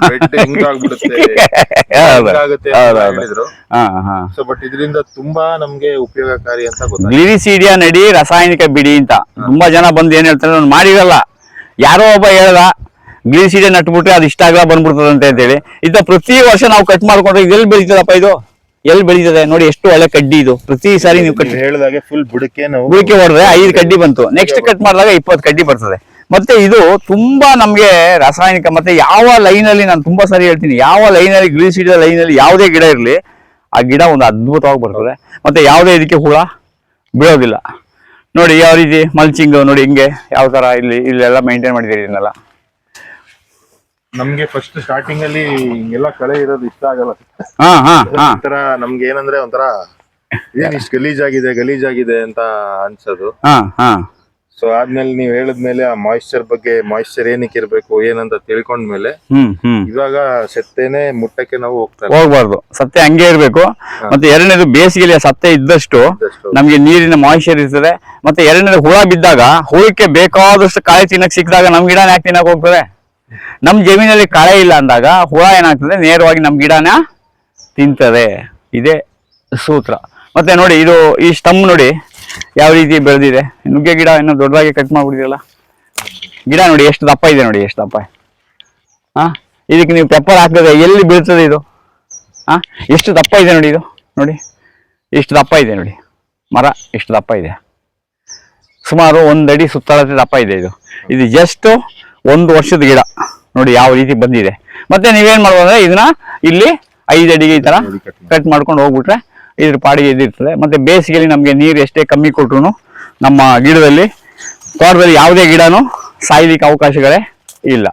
ಬೆಡ್ ಹಿಂಗ್ ಆಗ್ಬಿಡುತ್ತೆ? (laughs) ಅಂತ. ಹೇಳಿದ್ರು. ಸೊ ಬಟ್ ಇದರಿಂದ ತುಂಬಾ ನಮ್ಗೆ ಉಪಯೋಗಕಾರಿ ಅಂತ ಗೊತ್ತಾಯ್ತು. ಗ್ಲಿರಿಸಿಡಿಯಾ ನಡಿ ರಾಸಾಯನಿಕ ಬಿಡಿ ಅಂತ. ತುಂಬಾ ಜನ ಬಂದು ಏನ್ ಹೇಳ್ತಾರೆ ನಾನು ಮಾಡಿರಲ್ಲ. ಯಾರೋ ಒಬ್ಬ ಹೇಳ್ದ ಗ್ಲಿರಿಸಿಡಿಯಾ ನಟ್ಬಿಟ್ರೆ ಅದು ಇಷ್ಟ ಆಗಲ್ಲ ಬಂದ್ಬಿಡ್ತದಂತೆ ಅಂತ ಹೇಳಿ. ಇದು ಪ್ರತಿ ವರ್ಷ ನಾವು ಕಟ್ ಮಾಡ್ಕೊಂಡ್ರೆ ಇದೆಲ್ಲಿ ಬೆಳಿತದಪ್ಪ ಇದು? ಎಲ್ಲಿ ಬೆಳೀತದೆ ನೋಡಿ ಎಷ್ಟು ಒಳ್ಳೆ ಕಡ್ಡಿ ಇದು. ಪ್ರತಿ ಸಾರಿ ನೀವು ಕಟ್ಟಿ ಹೇಳಿದಾಗ ಫುಲ್ ಬುಡಕೆ ನಾವು ಬುಡಕೆ ಹೊಡೆದ್ರೆ ಐದು ಕಡ್ಡಿ ಬಂತು. ನೆಕ್ಸ್ಟ್ ಕಟ್ ಮಾಡಿದಾಗ ಇಪ್ಪತ್ತು ಕಡ್ಡಿ ಬರ್ತದೆ. ಮತ್ತೆ ಇದು ತುಂಬಾ ನಮ್ಗೆ ರಾಸಾಯನಿಕ ಮತ್ತೆ ಯಾವ ಲೈನ್ ಅಲ್ಲಿ ನಾನು ತುಂಬಾ ಸಾರಿ ಹೇಳ್ತೀನಿ ಯಾವ ಲೈನ್ ಅಲ್ಲಿ ಗ್ಲಿರಿಸಿಡಿಯಾ ಲೈನ್ ಅಲ್ಲಿ ಯಾವುದೇ ಗಿಡ ಇರಲಿ ಆ ಗಿಡ ಒಂದು ಅದ್ಭುತವಾಗಿ ಬರ್ತದೆ. ಮತ್ತೆ ಯಾವುದೇ ಇದಕ್ಕೆ ಹುಳ ಬೀಳೋದಿಲ್ಲ ನೋಡಿ ಯಾವ ರೀತಿ ಮಲ್ಚಿಂಗ್ ನೋಡಿ ಹಿಂಗೆ ಯಾವ ತರ ಇಲ್ಲಿ ಇಲ್ಲೆಲ್ಲ ಮೇಂಟೈನ್ ಮಾಡಿದ್ದೀರಿ ಇದನ್ನೆಲ್ಲ. ನಮ್ಗೆ ಫಸ್ಟ್ ಸ್ಟಾರ್ಟಿಂಗ್ ಅಲ್ಲಿ ಹಿಂಗೆಲ್ಲ ಕಳೆ ಇರೋದು ಇಷ್ಟ ಆಗಲ್ಲ. ಹಾ ಹಾ ಹಾ. ಒಂಥರ ನಮ್ಗೆ ಏನಂದ್ರೆ ಒಂಥರ ಏನ್ ಇಷ್ಟು ಗಲೀಜಾಗಿದೆ ಗಲೀಜಾಗಿದೆ ಅಂತ ಅನ್ಸೋದು. ಹಾ ಹಾ. ಸೊ ಆದ್ಮೇಲೆ ನೀವ್ ಹೇಳದ್ಮೇಲೆ ಆ ಮಾಯಿಶ್ಚರ್ ಬಗ್ಗೆ ಮಾಯಿಶ್ಚರ್ ಏನಕ್ಕೆ ಇರ್ಬೇಕು ಏನಂತ ತಿಳ್ಕೊಂಡ್ಮೇಲೆ ಹ್ಮ್ ಹ್ಮ್. ಇವಾಗ ಸತ್ತೇನೆ ಮುಟ್ಟಕ್ಕೆ ನಾವು ಹೋಗ್ತಾ ಇಲ್ಲ. ಹೋಗ್ಬಾರ್ದು. ಸತ್ತೆ ಹಂಗೆ ಇರಬೇಕು. ಮತ್ತೆ ಎರಡನೇದು ಬೇಸಿಗೆಲಿ ಸತ್ಯ ಸತ್ತೆ ಇದ್ದಷ್ಟು ಇದ್ದಷ್ಟು. ನಮ್ಗೆ ನೀರಿನ ಮಾಯಿಶ್ಚರ್ ಇರ್ತದೆ. ಮತ್ತೆ ಎರಡನೇದು ಹುಳ ಬಿದ್ದಾಗ ಹುಳಕ್ಕೆ ಬೇಕಾದಷ್ಟು ಕಾಯಿ ತಿನ್ನಕ್ ಸಿಕ್ಕಿದಾಗ ನಮ್ ಗಿಡನ ಯಾಕೆ ತಿನ್ನಕ್ ಹೋಗ್ತದೆ? ನಮ್ ಜಮೀನಲ್ಲಿ ಕಳೆ ಇಲ್ಲ ಅಂದಾಗ ಹುಳ ಏನಾಗ್ತದೆ? ನೇರವಾಗಿ ನಮ್ ಗಿಡನ ತಿಂತದೆ. ಇದೇ ಸೂತ್ರ. ಮತ್ತೆ ನೋಡಿ, ಇದು ಈ ಸ್ಟಮ್ ನೋಡಿ ಯಾವ ರೀತಿ ಬೆಳೆದಿದೆ. ನುಗ್ಗೆ ಗಿಡ ಇನ್ನೂ ದೊಡ್ಡದಾಗಿ ಕಟ್ ಮಾಡ್ಬಿಟ್ಟಿದೆಯಲ್ಲ ಗಿಡ ನೋಡಿ, ಎಷ್ಟು ದಪ್ಪ ಇದೆ ನೋಡಿ, ಎಷ್ಟು ದಪ್ಪ. ಹಾ ಇದಕ್ಕೆ ನೀವು ಪೆಪ್ಪರ್ ಹಾಕಿದ್ರೆ ಎಲ್ಲಿ ಬೀಳ್ತದೆ ಇದು? ಹಾ ಎಷ್ಟು ದಪ್ಪ ಇದೆ ನೋಡಿ ಇದು? ನೋಡಿ, ಎಷ್ಟು ದಪ್ಪ ಇದೆ ನೋಡಿ. ಮರ, ಎಷ್ಟು ದಪ್ಪ ಇದೆ. ಸುಮಾರು ಒಂದಡಿ ಸುತ್ತಳತೆ ದಪ್ಪ ಇದೆ ಇದು. ಇದು ಜಸ್ಟ್ ಒಂದು ವರ್ಷದ ಗಿಡ. ನೋಡಿ ಯಾವ ರೀತಿ ಬಂದಿದೆ. ಮತ್ತೆ ನೀವೇನ್ ಮಾಡ್ಬೋದು ಅಂದ್ರೆ ಇದನ್ನ ಇಲ್ಲಿ ಐದು ಅಡಿಗೆ ಈ ತರ ಕಟ್ ಮಾಡ್ಕೊಂಡು ಹೋಗ್ಬಿಟ್ರೆ ಇದ್ರ ಪಾಡಿಗೆ ಇದಿರ್ತದೆ ಮತ್ತೆ ಬೇಸಿಗೆಯಲ್ಲಿ ನಮಗೆ ನೀರು ಎಷ್ಟೇ ಕಮ್ಮಿ ಕೊಟ್ರು ನಮ್ಮ ಗಿಡದಲ್ಲಿ ತೋಟದಲ್ಲಿ ಯಾವುದೇ ಗಿಡನೂ ಸಾಯ್ಲಿಕ್ಕೆ ಅವಕಾಶಗಳೇ ಇಲ್ಲ.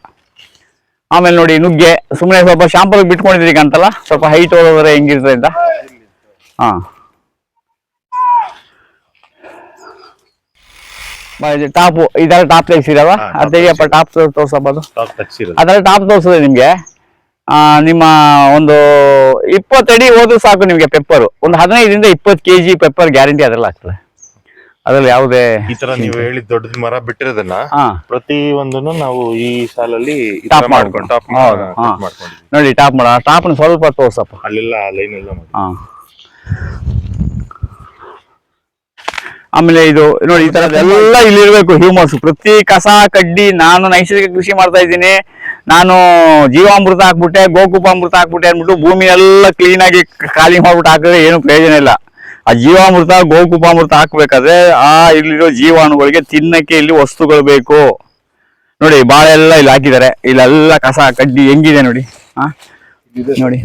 ಆಮೇಲೆ ನೋಡಿ ನುಗ್ಗೆ ಸುಮ್ಮನೆ ಸ್ವಲ್ಪ ಶಾಂಪಲ್ ಬಿಟ್ಕೊಂಡಿದ್ದೀರಿ ಅಂತಲ್ಲ, ಸ್ವಲ್ಪ ಹೈಟ್ ಹೋದ್ರೆ ಹೆಂಗಿರ್ತದೆ ಅಂತ? ಹಾ. ಟಾಪ್ ಇದೆಲ್ಲ ಟಾಪ್ ತೆಗ್ಸಿರವ ಅದೇ ಅದೇಗಪ್ಪ ಟಾಪ್ ತೋರ್ಸಬಹುದು. ಅದೆಲ್ಲ ಟಾಪ್ ತೋರಿಸ್ತದೆ ನಿಮ್ಗೆ. ಆ, ನಿಮ್ಮ ಒಂದು ಇಪ್ಪತ್ತಡಿ ಓದು ಸಾಕು ನಿಮ್ಗೆ ಪೆಪ್ಪರ್. ಒಂದು ಹದಿನೈದರಿಂದ ಇಪ್ಪತ್ತು ಕೆಜಿ ಪೆಪ್ಪರ್ ಗ್ಯಾರಂಟಿ ಅದ್ರಲ್ಲಿ ಆಗ್ತದೆ. ಅದ್ರಲ್ಲಿ ಯಾವುದೇ ಈ ತರ ನೀವು ಹೇಳಿದ ದೊಡ್ಡ ಮರ ಬಿಟ್ಟಿರೋದನ್ನ ಪ್ರತಿ ಒಂದನ್ನು ನಾವು ಈ ಸಾಲಲ್ಲಿ ಟಾಪ್ ಮಾಡ್ಕೊಂಡು. ಟಾಪ್ ಮಾಡ್ಕೊಂಡು ನೋಡಿ ಟಾಪ್ ಮಾಡ. ಟಾಪ್ ಸ್ವಲ್ಪ ತೋರ್ಸಪ್ಪ. ಅಲ್ಲೆಲ್ಲ ಲೈನ್ ಎಲ್ಲ ಆಮೇಲೆ ಇದು ನೋಡಿ ಈ ತರದೆಲ್ಲ ಇಲ್ಲಿರ್ಬೇಕು ಹ್ಯೂಮಸ್ ಪ್ರತಿ ಕಸ ಕಡ್ಡಿ ನಾನು ನೈಸರ್ಗಿಕ ಕೃಷಿ ಮಾಡ್ತಾ ಇದ್ದೀನಿ. ನಾನು ಜೀವಾಮೃತ ಹಾಕ್ಬಿಟ್ಟೆ ಗೋಕುಪಾಮೃತ ಹಾಕ್ಬಿಟ್ಟೆ ಅಂದ್ಬಿಟ್ಟು ಭೂಮಿ ಎಲ್ಲ ಕ್ಲೀನ್ ಆಗಿ ಖಾಲಿ ಮಾಡ್ಬಿಟ್ಟು ಹಾಕಿದ್ರೆ ಏನು ಪ್ರಯೋಜನ ಇಲ್ಲ. ಆ ಜೀವಾಮೃತ ಗೋಕುಪಾಮೃತ ಹಾಕ್ಬೇಕಾದ್ರೆ ಆ ಇಲ್ಲಿರೋ ಜೀವಾಣುಗಳಿಗೆ ತಿನ್ನಕ್ಕೆ ಇಲ್ಲಿ ವಸ್ತುಗಳು ಬೇಕು. ನೋಡಿ ಬಾಳೆ ಎಲ್ಲ ಇಲ್ಲಿ ಹಾಕಿದ್ದಾರೆ. ಇಲ್ಲೆಲ್ಲ ಕಸ ಕಡ್ಡಿ ಹೆಂಗಿದೆ ನೋಡಿ. ಹಾ ನೋಡಿ.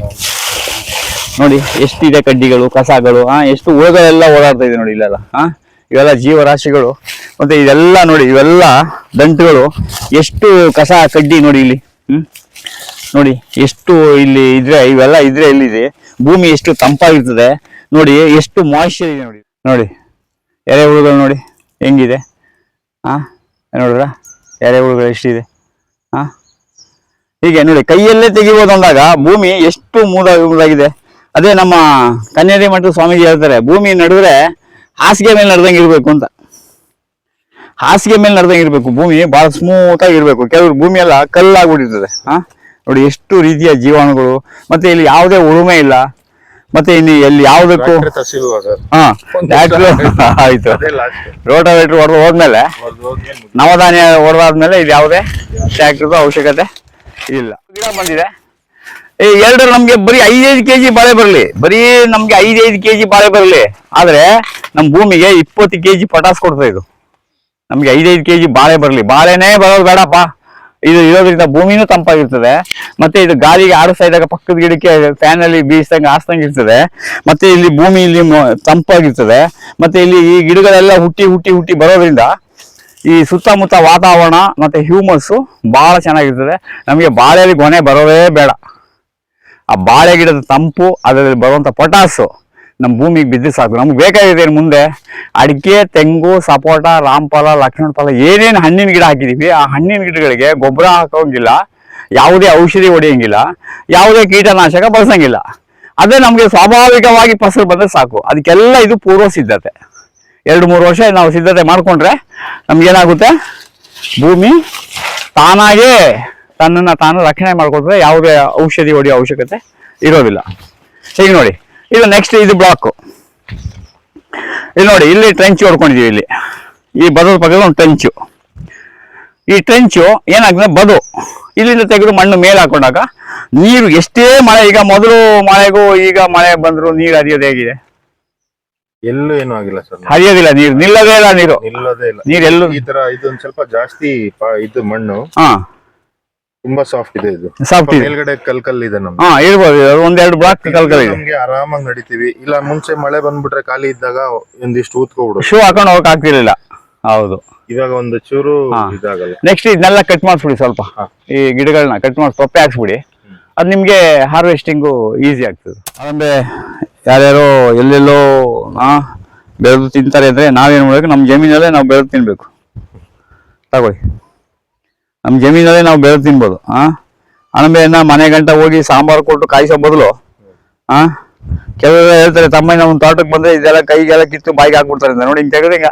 ನೋಡಿ ಎಷ್ಟಿದೆ ಕಡ್ಡಿಗಳು ಕಸಗಳು ಹಾ ಎಷ್ಟು ಹುಳುಗಳೆಲ್ಲ ಓಡಾಡ್ತಾ ಇದೆ ನೋಡಿ ಇಲ್ಲೆಲ್ಲ. ಹಾ ಇವೆಲ್ಲ ಜೀವರಾಶಿಗಳು ಮತ್ತೆ ಇದೆಲ್ಲ ನೋಡಿ, ಇವೆಲ್ಲ ದಂಟುಗಳು ಎಷ್ಟು ಕಸ ಕಡ್ಡಿ ನೋಡಿ ಇಲ್ಲಿ ನೋಡಿ ಎಷ್ಟು ಇಲ್ಲಿ ಇದ್ರೆ, ಇವೆಲ್ಲ ಇದ್ರೆ ಇಲ್ಲಿದೆ ಭೂಮಿ ಎಷ್ಟು ತಂಪಾಗಿರ್ತದೆ, ನೋಡಿ ಎಷ್ಟು ಮಾಯಿಶ್ಚರ್ ಇದೆ ನೋಡಿ. ನೋಡಿ ಎರೆಹುಳುಗಳು ನೋಡಿ ಹೆಂಗಿದೆ? ಹಾ ನೋಡಿದ್ರ? ಎರೆಹುಳುಗಳು ಎಷ್ಟಿದೆ? ಹಾ ಹೀಗೆ ನೋಡಿ, ಕೈಯಲ್ಲೇ ತೆಗಿಬೋದು ಅಂದಾಗ ಭೂಮಿ ಎಷ್ಟು ಮೂದ, ಮೂದಾಗಿದೆ. ಅದೇ ನಮ್ಮ ಕನ್ನೇರಿ ಮಠದ ಸ್ವಾಮೀಜಿ ಹೇಳ್ತಾರೆ, ಭೂಮಿ ನಡೆದ್ರೆ ಹಾಸಿಗೆ ಮೇಲೆ ನಡೆದಂಗೆ ಇರ್ಬೇಕು ಅಂತ. ಹಾಸಿಗೆ ಮೇಲೆ ನಡೆದಂಗೆ ಇರ್ಬೇಕು. ಭೂಮಿ ಬಹಳ ಸ್ಮೂತ್ ಆಗಿ ಇರ್ಬೇಕು. ಕೆಲವರು ಭೂಮಿ ಎಲ್ಲ ಕಲ್ಲಾಗ್ಬಿಟ್ಟಿರ್ತದೆ. ಹಾ? ನೋಡಿ ಎಷ್ಟು ರೀತಿಯ ಜೀವಾಣುಗಳು. ಮತ್ತೆ ಇಲ್ಲಿ ಯಾವುದೇ ಉಳುಮೆ ಇಲ್ಲ. ಮತ್ತೆ ಇಲ್ಲಿ ಎಲ್ಲಿ ಯಾವುದಕ್ಕೂ ಹಾ (laughs) ಆಯ್ತು. ರೋಟಾವೇಟ್ರ್ ಹೊಡೆದು ಹೋದ್ಮೇಲೆ ನವಧಾನ್ಯ ಹೊಡೆದಾದ್ಮೇಲೆ ಇದು ಯಾವುದೇ ಟ್ರ್ಯಾಕ್ಟರ್ದು ಅವಶ್ಯಕತೆ ಇಲ್ಲ. ಗಿಡ ಬಂದಿದೆ. ಈ ಎರಡು ನಮ್ಗೆ ಬರೀ ಐದೈದು ಕೆಜಿ ಬಾಳೆ ಬರಲಿ. ಬರೀ ನಮ್ಗೆ ಐದೈದು ಕೆಜಿ ಬಾಳೆ ಬರಲಿ. ಆದ್ರೆ ನಮ್ಮ ಭೂಮಿಗೆ ಇಪ್ಪತ್ತು ಕೆ ಜಿ ಪಟಾಸ್ ಕೊಡ್ತಾ ಇದು. ನಮಗೆ ಐದೈದು ಕೆ ಜಿ ಬಾಳೆ ಬರಲಿ. ಬಾಳೆನೇ ಬರೋದು ಬೇಡಪ್ಪ. ಇದು ಇರೋದ್ರಿಂದ ಭೂಮಿನೂ ತಂಪಾಗಿರ್ತದೆ. ಮತ್ತೆ ಇದು ಗಾಳಿಗೆ ಆಡಿಸ್ತಾ ಇದ್ದಾಗ ಪಕ್ಕದ ಗಿಡಕ್ಕೆ ಫ್ಯಾನ್ ಅಲ್ಲಿ ಬೀಸ್ದಂಗೆ ಆಸ್ದಂಗೆ ಇರ್ತದೆ. ಮತ್ತೆ ಇಲ್ಲಿ ಭೂಮಿ ಇಲ್ಲಿ ತಂಪಾಗಿರ್ತದೆ. ಮತ್ತೆ ಇಲ್ಲಿ ಈ ಗಿಡಗಳೆಲ್ಲ ಹುಟ್ಟಿ ಹುಟ್ಟಿ ಹುಟ್ಟಿ ಬರೋದ್ರಿಂದ ಈ ಸುತ್ತಮುತ್ತ ವಾತಾವರಣ ಮತ್ತೆ ಹ್ಯೂಮಸ್ಸು ಬಹಳ ಚೆನ್ನಾಗಿರ್ತದೆ. ನಮಗೆ ಬಾಳೆಯಲ್ಲಿ ಗೊನೆ ಬರೋದೇ ಬೇಡ. ಆ ಬಾಳೆ ಗಿಡದ ತಂಪು, ಅದರಲ್ಲಿ ಬರುವಂತ ಪೊಟಾಸು ನಮ್ಮ ಭೂಮಿಗೆ ಬಿದ್ದು ಸಾಕು. ನಮ್ಗೆ ಬೇಕಾಗಿದೆ ಮುಂದೆ? ಅಡಿಕೆ, ತೆಂಗು, ಸಪೋಟ ರಾಮಫಲ ಲಕ್ಷ್ಮಣ ಫಲ, ಏನೇನು ಹಣ್ಣಿನ ಗಿಡ ಹಾಕಿದೀವಿ, ಆ ಹಣ್ಣಿನ ಗಿಡಗಳಿಗೆ ಗೊಬ್ಬರ ಹಾಕೋಂಗಿಲ್ಲ, ಯಾವುದೇ ಔಷಧಿ ಹೊಡೆಯಂಗಿಲ್ಲ, ಯಾವುದೇ ಕೀಟನಾಶಕ ಬಳಸಂಗಿಲ್ಲ. ಅದೇ ನಮಗೆ ಸ್ವಾಭಾವಿಕವಾಗಿ ಫಸಲು ಬಂದರೆ ಸಾಕು. ಅದಕ್ಕೆಲ್ಲ ಇದು ಪೂರ್ವ ಸಿದ್ಧತೆ. ಎರಡು ಮೂರು ವರ್ಷ ನಾವು ಸಿದ್ಧತೆ ಮಾಡಿಕೊಂಡ್ರೆ ನಮ್ಗೇನಾಗುತ್ತೆ? ಭೂಮಿ ತಾನಾಗೇ ತನ್ನನ್ನು ತಾನು ರಕ್ಷಣೆ ಮಾಡ್ಕೊಳ್ತದೆ, ಯಾವುದೇ ಔಷಧಿ ಹೊಡೆಯೋ ಅವಶ್ಯಕತೆ ಇರೋದಿಲ್ಲ. ಈಗ ನೋಡಿ. ಇದು ನೆಕ್ಸ್ಟ್ ಇದು ಬ್ಲಾಕ್ ಇಲ್ಲಿ ನೋಡಿ ಇಲ್ಲಿ ಟ್ರೆಂಚ್ ಹೊಡ್ಕೊಂಡಿದೀವಿ ಇಲ್ಲಿ. ಈ ಬದದ ಪಕ್ಕದ ಒಂದು ಟ್ರೆಂಚು ಈ ಟ್ರೆಂಚು ಏನಾಗ್ತದೆ? ಬದು. ಇಲ್ಲಿಂದ ತೆಗೆದು ಮಣ್ಣು ಮೇಲೆ ಹಾಕೊಂಡಾಗ ನೀರು ಎಷ್ಟೇ ಮಳೆ ಈಗ ಮೊದಲು ಮಳೆಗೂ ಈಗ ಮಳೆ ಬಂದ್ರು ನೀರು ಹರಿಯೋದು ಹೇಗಿದೆ? ಎಲ್ಲೂ ಏನು ಆಗಿಲ್ಲ ಸರ್. ಹರಿಯೋದಿಲ್ಲ ನೀರು ನಿಲ್ಲದೇ ಇಲ್ಲ ನೀರು. ನಿಲ್ಲೋದೇ ಇಲ್ಲ. ನೀರು ಎಲ್ಲೂ ಈ ತರ ಇದೊಂದ್ ಸ್ವಲ್ಪ ಜಾಸ್ತಿ ಪ- ಇದು ಮಣ್ಣು. ಹಾ. ತುಂಬಾ ಸಾಫ್ಟ್ ಇದೆ ಇದು. ಸಾಫ್ಟ್ ಇದೆ. ಮೇಲ್ಗಡೆ ಕಲ್ ಕಲ್ ಇದೆ ನಮ್ಗೆ ಹಾ ಇರ್ಬೋದು ಒಂದೆರಡು ಬ್ಲಾಕ್ ಕಲ್ಕಲ್ ಇದೆ. ನಮ್ಗೆ ಆರಾಮಾಗಿ ನಡಿತೀವಿ. ಇಲ್ಲ ಮುಂಚೆ ಮಳೆ ಬಂದ್ಬಿಟ್ರೆ ಖಾಲಿ ಇದ್ದಾಗ ಒಂದಿಷ್ಟು ಊದ್ಕೊಬಿಡು ಶೂ ಹಾಕೊಂಡು ಹೋಗಕ್ ಆಗ್ತಿರ್ಲಿಲ್ಲ. ಹೌದು. ಇವಾಗ ಒಂದು ಚೂರು. ಇದಾಗಲ್ಲ. ನೆಕ್ಸ್ಟ್ ಇದನ್ನೆಲ್ಲ ಕಟ್ ಮಾಡಿಸ್ಬಿಡಿ ಸ್ವಲ್ಪ. ಈ ಗಿಡಗಳನ್ನ ಕಟ್ ಮಾಡಿ ತೊಪ್ಪೆ ಹಾಕ್ಸ್ಬಿಡಿ. ಅದು ನಿಮಗೆ ಹಾರ್ವೆಸ್ಟಿಂಗು ಈಸಿ ಆಗ್ತದೆ. ಆಮೇಲೆ ಯಾರ್ಯಾರೋ ಎಲ್ಲೆಲ್ಲೋ ನಾ ಬೆಳೆದು ತಿಂತಾರೆ ಅಂದ್ರೆ ನಾವೇನು ಮಾಡಬೇಕು? ನಮ್ಮ ಜಮೀನಲ್ಲೇ ನಾವು ಬೆಳೆದು ತಿನ್ಬೇಕು. ತಗೊಳ್ಳಿ. ನಮ್ಮ ಜಮೀನಲ್ಲೇ ನಾವು ಬೆಳೆದು ತಿನ್ಬೋದು ಆ? ಅಣಬೆಯನ್ನ ಮನೆ ಗಂಟ ಹೋಗಿ ಸಾಂಬಾರು ಕೊಟ್ಟು ಕಾಯಿಸೋ ಬದಲು ಆ? ಕೆಲವರು ಹೇಳ್ತಾರೆ ತಮ್ಮ ಒಂದು ತೋಟಕ್ಕೆ ಬಂದ್ರೆ ಇದೆಲ್ಲ ಕೈಗೆಲ್ಲ ಕಿತ್ತು ಬಾಯಿಗೆ ಹಾಕ್ಬಿಡ್ತಾರೆ ಅಂತ. ನೋಡಿ ಹಿಂಗೆ ತೆಗೆದಿಂಗ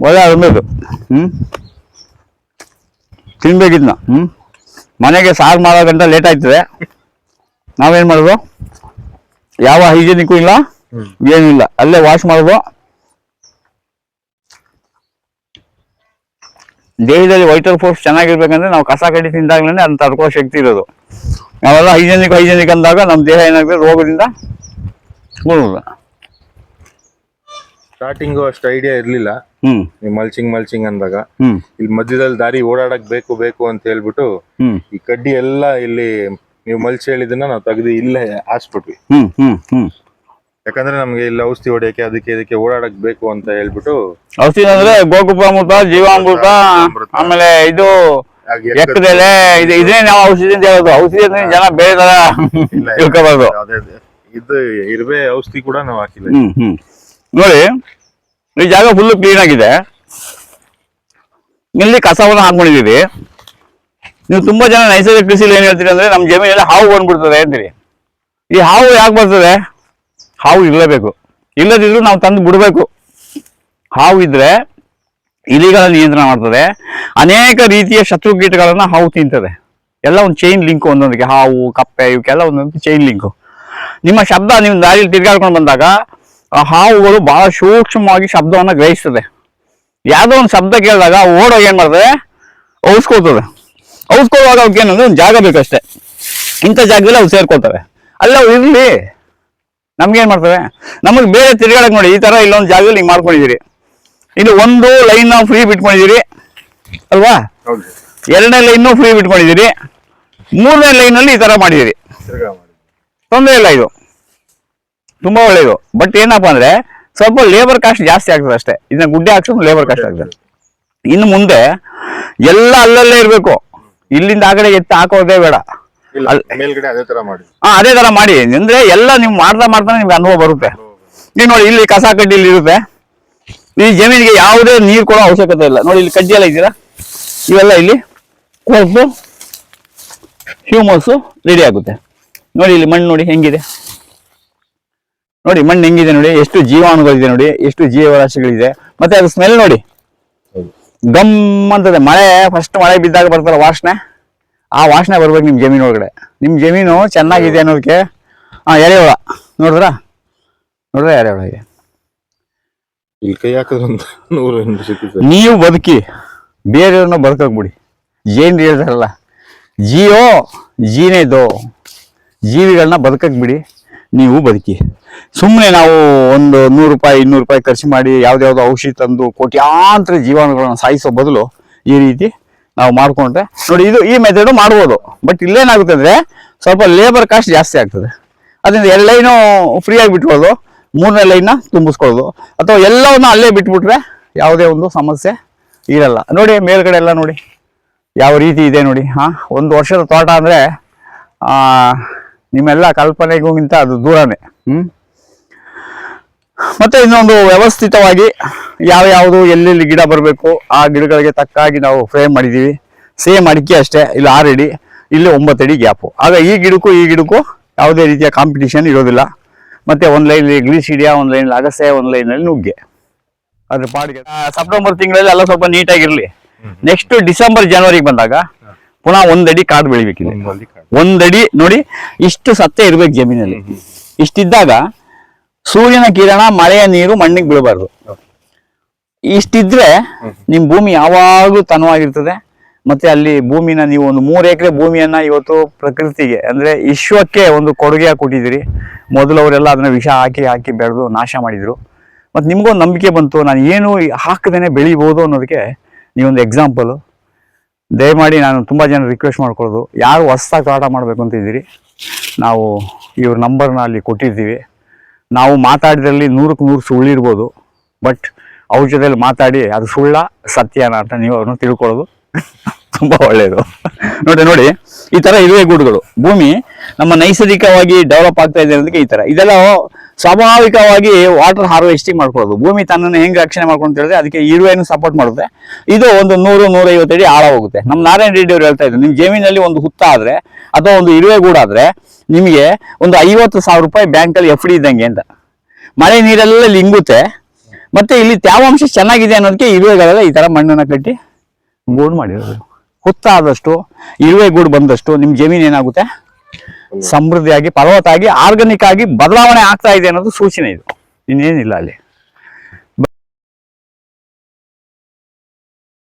ಒಳ್ಳೆ ಅನ್ಬೋದು ಹ್ಮ್? ತಿನ್ಬೇಕಿದ್ನ ಹ್ಮ್? ಮನೆಗೆ ಸಾರು ಮಾಡೋ ಗಂಟ ಲೇಟ್ ಆಯ್ತದೆ ನಾವೇನು ಮಾಡೋದು? ಯಾವ ಹೈಜೀನಿಕ್ಕೂ ಇಲ್ಲ ಏನಿಲ್ಲ ಅಲ್ಲೇ ವಾಶ್ ಮಾಡೋದು. ದೇಹದಲ್ಲಿ ವೈಟಲ್ ಫೋರ್ಸ್ ಚೆನ್ನಾಗಿರ್ಬೇಕಂದ್ರೆ ನಾವು ಕಸ ಕಡ್ಡಿ ತಿಂದಾಗ್ಲೇ ಅದನ್ನ ತಡ್ಕೊಳ್ಳೋ ಶಕ್ತಿ ಇರೋದು. ನಾವೆಲ್ಲ ಹೈಜೆನಿಕ್ ಹೈಜೆನಿಕ್ ಅಂದಾಗ ನಮ್ಮ ದೇಹ ಏನಾಗ್ತದೆ? ರೋಗದಿಂದ ಸ್ಟಾರ್ಟಿಂಗು ಅಷ್ಟು ಐಡಿಯಾ ಇರ್ಲಿಲ್ಲ. ಹ್ಮ್. ನೀವು ಮಲ್ಚಿಂಗ್ ಮಲ್ಚಿಂಗ್ ಅಂದಾಗ. ಇಲ್ಲಿ ಮಧ್ಯದಲ್ಲಿ ದಾರಿ ಓಡಾಡಕ್ ಬೇಕು ಬೇಕು ಅಂತ ಹೇಳ್ಬಿಟ್ಟು ಈ ಕಡ್ಡಿ ಎಲ್ಲ ಇಲ್ಲಿ ನೀವು ಮಲ್ಚಿ ಹೇಳಿದನ್ನ ನಾವು ತೆಗ್ದು ಇಲ್ಲೇ ಹಾಸ್ಬಿಟ್ವಿ. ಹ್ಮ್ ಹ್ಮ್ ಹ್ಮ್. ಯಾಕಂದ್ರೆ ನಮ್ಗೆ ಇಲ್ಲಿ ಔಷಧಿ ಹೊಡೆಯಕ್ಕೆ ಅದಕ್ಕೆ ಇದಕ್ಕೆ ಓಡಾಡಕ್ ಬೇಕು ಅಂತ ಹೇಳ್ಬಿಟ್ಟು ಔಷಧಿ ಅಂದ್ರೆ ಗೋಕುಪಾಮೃತ ಜೀವಾಮೃತ. ಆಮೇಲೆ ಇದು ಎಕ್ಕದೆಲೆ ಇದು ಇದೇ ನಾವು ಔಷಧಿ ಅಂತ ಹೇಳೋದು. ಔಷಧಿ ಅಂದ್ರೆ ಜನ ಬೇರೆ ತರ ತಿಳ್ಕೋಬಾರ್ದು. ಇದು ಇರುವೆ ಔಷಧಿ ಕೂಡ ನಾವು ಹಾಕಿಲ್ಲ. ನೋಡಿ ಈ ಜಾಗ ಫುಲ್ ಕ್ಲೀನ್ ಆಗಿದೆ. ಇಲ್ಲಿ ಕಸವನ್ನು ಹಾಕೊಂಡಿದೀವಿ ನೀವು ತುಂಬಾ ಜನ ನೈಸರ್ಗಿಕ ಕೃಷಿ ಏನ್ ಹೇಳ್ತೀರಿ ಅಂದ್ರೆ ನಮ್ಮ ಜಮೀನಲ್ಲಿ ಹಾವು ಬಂದ್ಬಿಡ್ತದೆ ಅಂತೀರಿ. ಈ ಹಾವು ಯಾಕೆ ಬರ್ತದೆ? ಹಾವು ಇರಲೇಬೇಕು. ಇಲ್ಲದಿದ್ರು ನಾವು ತಂದು ಬಿಡಬೇಕು. ಹಾವು ಇದ್ರೆ ಇಲಿಗಳ ನಿಯಂತ್ರಣ ಮಾಡ್ತದೆ. ಅನೇಕ ರೀತಿಯ ಶತ್ರು ಕೀಟಗಳನ್ನ ಹಾವು ತಿಂತದೆ. ಎಲ್ಲ ಒಂದು ಚೈನ್ ಲಿಂಕ್ ಒಂದೊಂದಕ್ಕೆ, ಹಾವು, ಕಪ್ಪೆ, ಇವಕ್ಕೆಲ್ಲ ಒಂದೊಂದು ಚೈನ್ ಲಿಂಕು ನಿಮ್ಮ ಶಬ್ದ ನಿಮ್ಮ ದಾರಿಯಲ್ಲಿ ತಿರ್ಗಾಡ್ಕೊಂಡು ಬಂದಾಗ ಹಾವುಗಳು ಬಹಳ ಸೂಕ್ಷ್ಮವಾಗಿ ಶಬ್ದವನ್ನು ಗ್ರಹಿಸ್ತದೆ. ಯಾವುದೋ ಒಂದು ಶಬ್ದ ಕೇಳಿದಾಗ ಓಡೋ ಏನು ಮಾಡ್ತದೆ? ಔಸ್ಕೋತದೆ ಔಸ್ಕೊಳ್ಳುವಾಗ ಏನಂದ್ರೆ ಒಂದು ಜಾಗ ಬೇಕಷ್ಟೇ. ಇಂಥ ಜಾಗದಲ್ಲಿ ಅವು ಸೇರ್ಕೊಳ್ತವೆ ಅಲ್ಲ ಅವು ಇರ್ಲಿ ನಮ್ಗೇನ್ ಮಾಡ್ತವೆ? ನಮಗೆ ಬೇರೆ ತಿರ್ಗಾಡಕ್ ನೋಡಿ ಈ ತರ ಇಲ್ಲೊಂದು ಜಾಗದಲ್ಲಿ ನೀವು ಮಾಡ್ಕೊಂಡಿದ್ದೀರಿ ಇಲ್ಲಿ ಒಂದು ಲೈನ್ ಫ್ರೀ ಬಿಟ್ಕೊಂಡಿದ್ದೀರಿ ಅಲ್ವಾ? ಎರಡನೇ ಲೈನ್ ಫ್ರೀ ಬಿಟ್ಕೊಂಡಿದ್ದೀರಿ ಮೂರನೇ ಲೈನ್ ಅಲ್ಲಿ ಈ ತರ ಮಾಡಿದಿರಿ. ತೊಂದರೆ ಇಲ್ಲ ಇದು. ತುಂಬಾ ಒಳ್ಳೇದು. ಬಟ್ ಏನಪ್ಪ ಅಂದ್ರೆ ಸ್ವಲ್ಪ ಲೇಬರ್ ಕಾಸ್ಟ್ ಜಾಸ್ತಿ ಆಗ್ತದೆ ಅಷ್ಟೇ. ಇದನ್ನ ಗುಡ್ಡೆ ಹಾಕ್ಸೋದು ಲೇಬರ್ ಕಾಸ್ಟ್ ಆಗ್ತದೆ. ಇನ್ನು ಮುಂದೆ ಎಲ್ಲ ಅಲ್ಲಲ್ಲೇ ಇರಬೇಕು. ಇಲ್ಲಿಂದ ಆ ಕಡೆ ಎತ್ತಿ ಹಾಕೋದೇ ಬೇಡ. ಮೇಲ್ಗಡೆ ಅದೇ ತರ ಮಾಡಿ. ಹಾ ಅದೇ ತರ ಮಾಡಿ. ಅಂದ್ರೆ ಎಲ್ಲ ನೀವು ಮಾಡ್ತಾ ಮಾಡ್ತಾ ನಿಮ್ಗೆ ಅನುಭವ ಬರುತ್ತೆ. ನೀವು ನೋಡಿ ಇಲ್ಲಿ ಕಸ ಕಡ್ಡಿ ಇಲ್ಲಿ ಇರುತ್ತೆ. ಈ ಜಮೀನಿಗೆ ಯಾವುದೇ ನೀರು ಕೊಡೋ ಅವಶ್ಯಕತೆ ಇಲ್ಲ. ನೋಡಿ ಇಲ್ಲಿ ಕಡ್ಡಿ ಎಲ್ಲ ಇದ್ದೀರಾ? ಇವೆಲ್ಲ ಇಲ್ಲಿ ಕೊಟ್ಟು ಹ್ಯೂಮಸ್ ರೆಡಿ ಆಗುತ್ತೆ. ನೋಡಿ ಇಲ್ಲಿ ಮಣ್ಣು ನೋಡಿ ಹೆಂಗಿದೆ. ನೋಡಿ ಮಣ್ಣು ಹೆಂಗಿದೆ ನೋಡಿ. ಎಷ್ಟು ಜೀವಾಣುಗಳಿದೆ ನೋಡಿ. ಎಷ್ಟು ಜೀವರಾಶಿಗಳಿದೆ. ಮತ್ತೆ ಅದು ಸ್ಮೆಲ್ ನೋಡಿ. ಗಮ್ ಅಂತದೆ ಮಳೆ ಫಸ್ಟ್ ಮಳೆ ಬಿದ್ದಾಗ ಬರ್ತಾರ ವಾಸನೆ ಆ ವಾಸನೆ ಬರ್ಬೇಕು ನಿಮ್ಮ ಜಮೀನು ಒಳಗಡೆ. ನಿಮ್ಮ ಜಮೀನು ಚೆನ್ನಾಗಿದೆ ಅನ್ನೋದಕ್ಕೆ ಹಾ ಎರೆಹುಳ ನೋಡಿದ್ರ? ನೋಡ್ರ ಎರೆಹುಳ ಇದೆ ಇಲ್ಲಿ ಕೈ ಹಾಕಿದ್ರೆ ನೀವು ಬದುಕಿ ಬೇರೆಯವ್ರನ್ನ ಬದುಕಕ್ ಬಿಡಿ ಜೈನ್ ಹೇಳ್ತಾರಲ್ಲ ಜಿಯೋ ಜೀನೇ ಇದ್ದೋ ಜೀವಿಗಳನ್ನ ಬದುಕಕ್ ಬಿಡಿ ನೀವು ಬದುಕಿ. ಸುಮ್ಮನೆ ನಾವು ಒಂದು ನೂರು ರೂಪಾಯಿ ಇನ್ನೂರು ರೂಪಾಯಿ ಖರ್ಚು ಮಾಡಿ ಯಾವ್ದ್ಯಾವ್ದೋ ಔಷಧಿ ತಂದು ಕೋಟ್ಯಾಂತರ ಜೀವಾಣುಗಳನ್ನ ಸಾಯಿಸೋ ಬದಲು ಈ ರೀತಿ ನಾವು ಮಾಡ್ಕೊಂಡ್ರೆ. ನೋಡಿ, ಇದು ಈ ಮೆಥಡು ಮಾಡ್ಬೋದು. ಬಟ್ ಇಲ್ಲೇನಾಗುತ್ತೆ ಅಂದರೆ ಸ್ವಲ್ಪ ಲೇಬರ್ ಕಾಸ್ಟ್ ಜಾಸ್ತಿ ಆಗ್ತದೆ. ಅದರಿಂದ ಎರಡು ಲೈನು ಆಗಿ ಬಿಟ್ಕೊಳ್ಳೋದು. ಮೂರನೇ ಲೈನ್ನ ತುಂಬಿಸ್ಕೊಳ್ಳೋದು. ಅಥವಾ ಎಲ್ಲವನ್ನ ಅಲ್ಲೇ ಬಿಟ್ಬಿಟ್ರೆ ಯಾವುದೇ ಒಂದು ಸಮಸ್ಯೆ ಇರಲ್ಲ. ನೋಡಿ, ಮೇಲ್ಗಡೆ ಎಲ್ಲ ನೋಡಿ. ಯಾವ ರೀತಿ ಇದೆ ನೋಡಿ. ಹಾಂ, ಒಂದು ವರ್ಷದ ತೋಟ ಅಂದರೆ ನಿಮ್ಮೆಲ್ಲ ಕಲ್ಪನೆಗಿಂತ ಅದು ದೂರನೇ. ಹ್ಮ್? ಮತ್ತೆ ಇನ್ನೊಂದು ವ್ಯವಸ್ಥಿತವಾಗಿ ಯಾವ ಯಾವುದು ಎಲ್ಲೆಲ್ಲಿ ಗಿಡ ಬರಬೇಕು ಆ ಗಿಡಗಳಿಗೆ ತಕ್ಕಾಗಿ ನಾವು ಫ್ರೇಮ್ ಮಾಡಿದೀವಿ ಸೇಮ್ ಅಡಿಕೆ ಅಷ್ಟೇ ಇಲ್ಲಿ ಆರು ಅಡಿ ಇಲ್ಲಿ ಒಂಬತ್ತು ಅಡಿ ಗ್ಯಾಪು ಆಗ ಈ ಗಿಡಕ್ಕೂ ಈ ಗಿಡಕ್ಕೂ ಯಾವುದೇ ರೀತಿಯ ಕಾಂಪಿಟಿಷನ್ ಇರೋದಿಲ್ಲ. ಮತ್ತೆ ಒಂದು ಲೈನ್ ಗ್ಲೀಸಿಡಿಯಾ ಒಂದು ಲೈನ್ ಅಗಸೆ ಒಂದು ಲೈನಲ್ಲಿ ನುಗ್ಗೆ. ಅದ್ರ ಪಾಡಿಗೆ ಸೆಪ್ಟೆಂಬರ್ ತಿಂಗಳಲ್ಲಿ ಎಲ್ಲ ಸ್ವಲ್ಪ ನೀಟಾಗಿರ್ಲಿ ನೆಕ್ಸ್ಟ್ ಡಿಸೆಂಬರ್ ಜನವರಿಗೆ ಬಂದಾಗ ಪುನಃ ಒಂದಡಿ ಕಾಡು ಬೆಳಿಬೇಕಿದೆ ಒಂದಡಿ ನೋಡಿ ಇಷ್ಟು ಸತ್ತೆ ಇರ್ಬೇಕು ಜಮೀನಲ್ಲಿ. ಇಷ್ಟಿದ್ದಾಗ ಸೂರ್ಯನ ಕಿರಣ ಮಳೆಯ ನೀರು ಮಣ್ಣಿಗೆ ಬೀಳಬಾರ್ದು. ಇಷ್ಟಿದ್ರೆ ನಿಮ್ ಭೂಮಿ ಯಾವಾಗ್ಲೂ ತನವಾಗಿರ್ತದೆ. ಮತ್ತೆ ಅಲ್ಲಿ ಭೂಮಿನ ನೀವು ಒಂದು ಮೂರು ಎಕರೆ ಭೂಮಿಯನ್ನ ಇವತ್ತು ಪ್ರಕೃತಿಗೆ ಅಂದ್ರೆ ವಿಶ್ವಕ್ಕೆ ಒಂದು ಕೊಡುಗೆ ಕೊಟ್ಟಿದ್ದೀರಿ. ಮೊದಲು ಅವರೆಲ್ಲ ಅದನ್ನ ವಿಷ ಹಾಕಿ ಹಾಕಿ ಬೆಳೆದು ನಾಶ ಮಾಡಿದ್ರು. ಮತ್ತೆ ನಿಮ್ಗೊಂದು ನಂಬಿಕೆ ಬಂತು ನಾನು ಏನು ಹಾಕದೇನೆ ಬೆಳಿಬೋದು ಅನ್ನೋದಕ್ಕೆ ನೀವೊಂದು ಎಕ್ಸಾಂಪಲ್ ದಯಮಾಡಿ ನಾನು ತುಂಬಾ ಜನ ರಿಕ್ವೆಸ್ಟ್ ಮಾಡ್ಕೊಳ್ಳೋದು. ಯಾರು ಹೊಸ್ದಾಗಿ ಆಟ ಮಾಡಬೇಕು ಅಂತ ಇದ್ದೀರಿ ನಾವು ಇವ್ರ ನಂಬರ್ನ ಅಲ್ಲಿ ಕೊಟ್ಟಿರ್ತೀವಿ ನಾವು ಮಾತಾಡಿದ್ರಲ್ಲಿ ನೂರಕ್ಕೆ ನೂರು ಸುಳ್ಳಿರ್ಬೋದು ಬಟ್ ಅವ್ರ ಜೊತೆಲಿ ಮಾತಾಡಿ ಅದು ಸುಳ್ಳ ಸತ್ಯನ ಅಂತ ನೀವು ಅವ್ರನ್ನ ತಿಳ್ಕೊಳ್ಳೋದು (laughs) ತುಂಬ ಒಳ್ಳೆಯದು ನೋಡಿ ನೋಡಿ, ಈ ಥರ ಇರುವೆ ಗೂಡುಗಳು. ಭೂಮಿ ನಮ್ಮ ನೈಸರ್ಗಿಕವಾಗಿ ಡೆವಲಪ್ ಆಗ್ತಾ ಇದೆ ಅನ್ನೋದಕ್ಕೆ ಈ ಥರ ಇದೆಲ್ಲ ಸ್ವಾಭಾವಿಕವಾಗಿ ವಾಟರ್ ಹಾರ್ವೆಸ್ಟಿಂಗ್ ಮಾಡ್ಕೊಳ್ಳೋದು. ಭೂಮಿ ತನ್ನನ್ನು ಹೆಂಗೆ ರಕ್ಷಣೆ ಮಾಡ್ಕೊಂಡು ಹೇಳಿದ್ರೆ ಅದಕ್ಕೆ ಇರುವೆಯನ್ನು ಸಪೋರ್ಟ್ ಮಾಡುತ್ತೆ. ಇದು ಒಂದು ನೂರು, ನೂರೈವತ್ತು ಅಡಿ ಆಳ ಹೋಗುತ್ತೆ. ನಮ್ಮ ನಾರಾಯಣ ರೆಡ್ಡಿ ಅವರು ಹೇಳ್ತಾ ಇದ್ರು ನಿಮ್ಮ ಜಮೀನಲ್ಲಿ ಒಂದು ಹುತ್ತ ಆದರೆ ಅಥವಾ ಒಂದು ಇರುವೆ ಗೂಡಾದ್ರೆ ನಿಮಗೆ ಒಂದು ಐವತ್ತು ಸಾವಿರ ರೂಪಾಯಿ ಬ್ಯಾಂಕಲ್ಲಿ ಎಫ್ ಡಿ ಇದ್ದಂಗೆ ಅಂತ. ಮಳೆ ನೀರೆಲ್ಲ ಲಿಂಗುತ್ತೆ ಮತ್ತೆ ಇಲ್ಲಿ ತ್ಯಾವಾಂಶ ಚೆನ್ನಾಗಿದೆ ಅನ್ನೋದಕ್ಕೆ ಇರುವೆಗಳೆಲ್ಲ ಈ ತರ ಮಣ್ಣನ್ನು ಕಟ್ಟಿ ಗೂಡು ಮಾಡಿರೋದು. ಹುತ್ತಾದಷ್ಟು, ಇರುವೆ ಗೂಡು ಬಂದಷ್ಟು ನಿಮ್ಮ ಜಮೀನು ಏನಾಗುತ್ತೆ? ಸಮೃದ್ಧಿಯಾಗಿ ಫಲವತ್ತಾಗಿ ಆರ್ಗಾನಿಕ್ ಆಗಿ ಬದಲಾವಣೆ ಆಗ್ತಾ ಇದೆ ಅನ್ನೋದು ಸೂಚನೆ ಇದು. ಇನ್ನೇನಿಲ್ಲ ಅಲ್ಲಿ.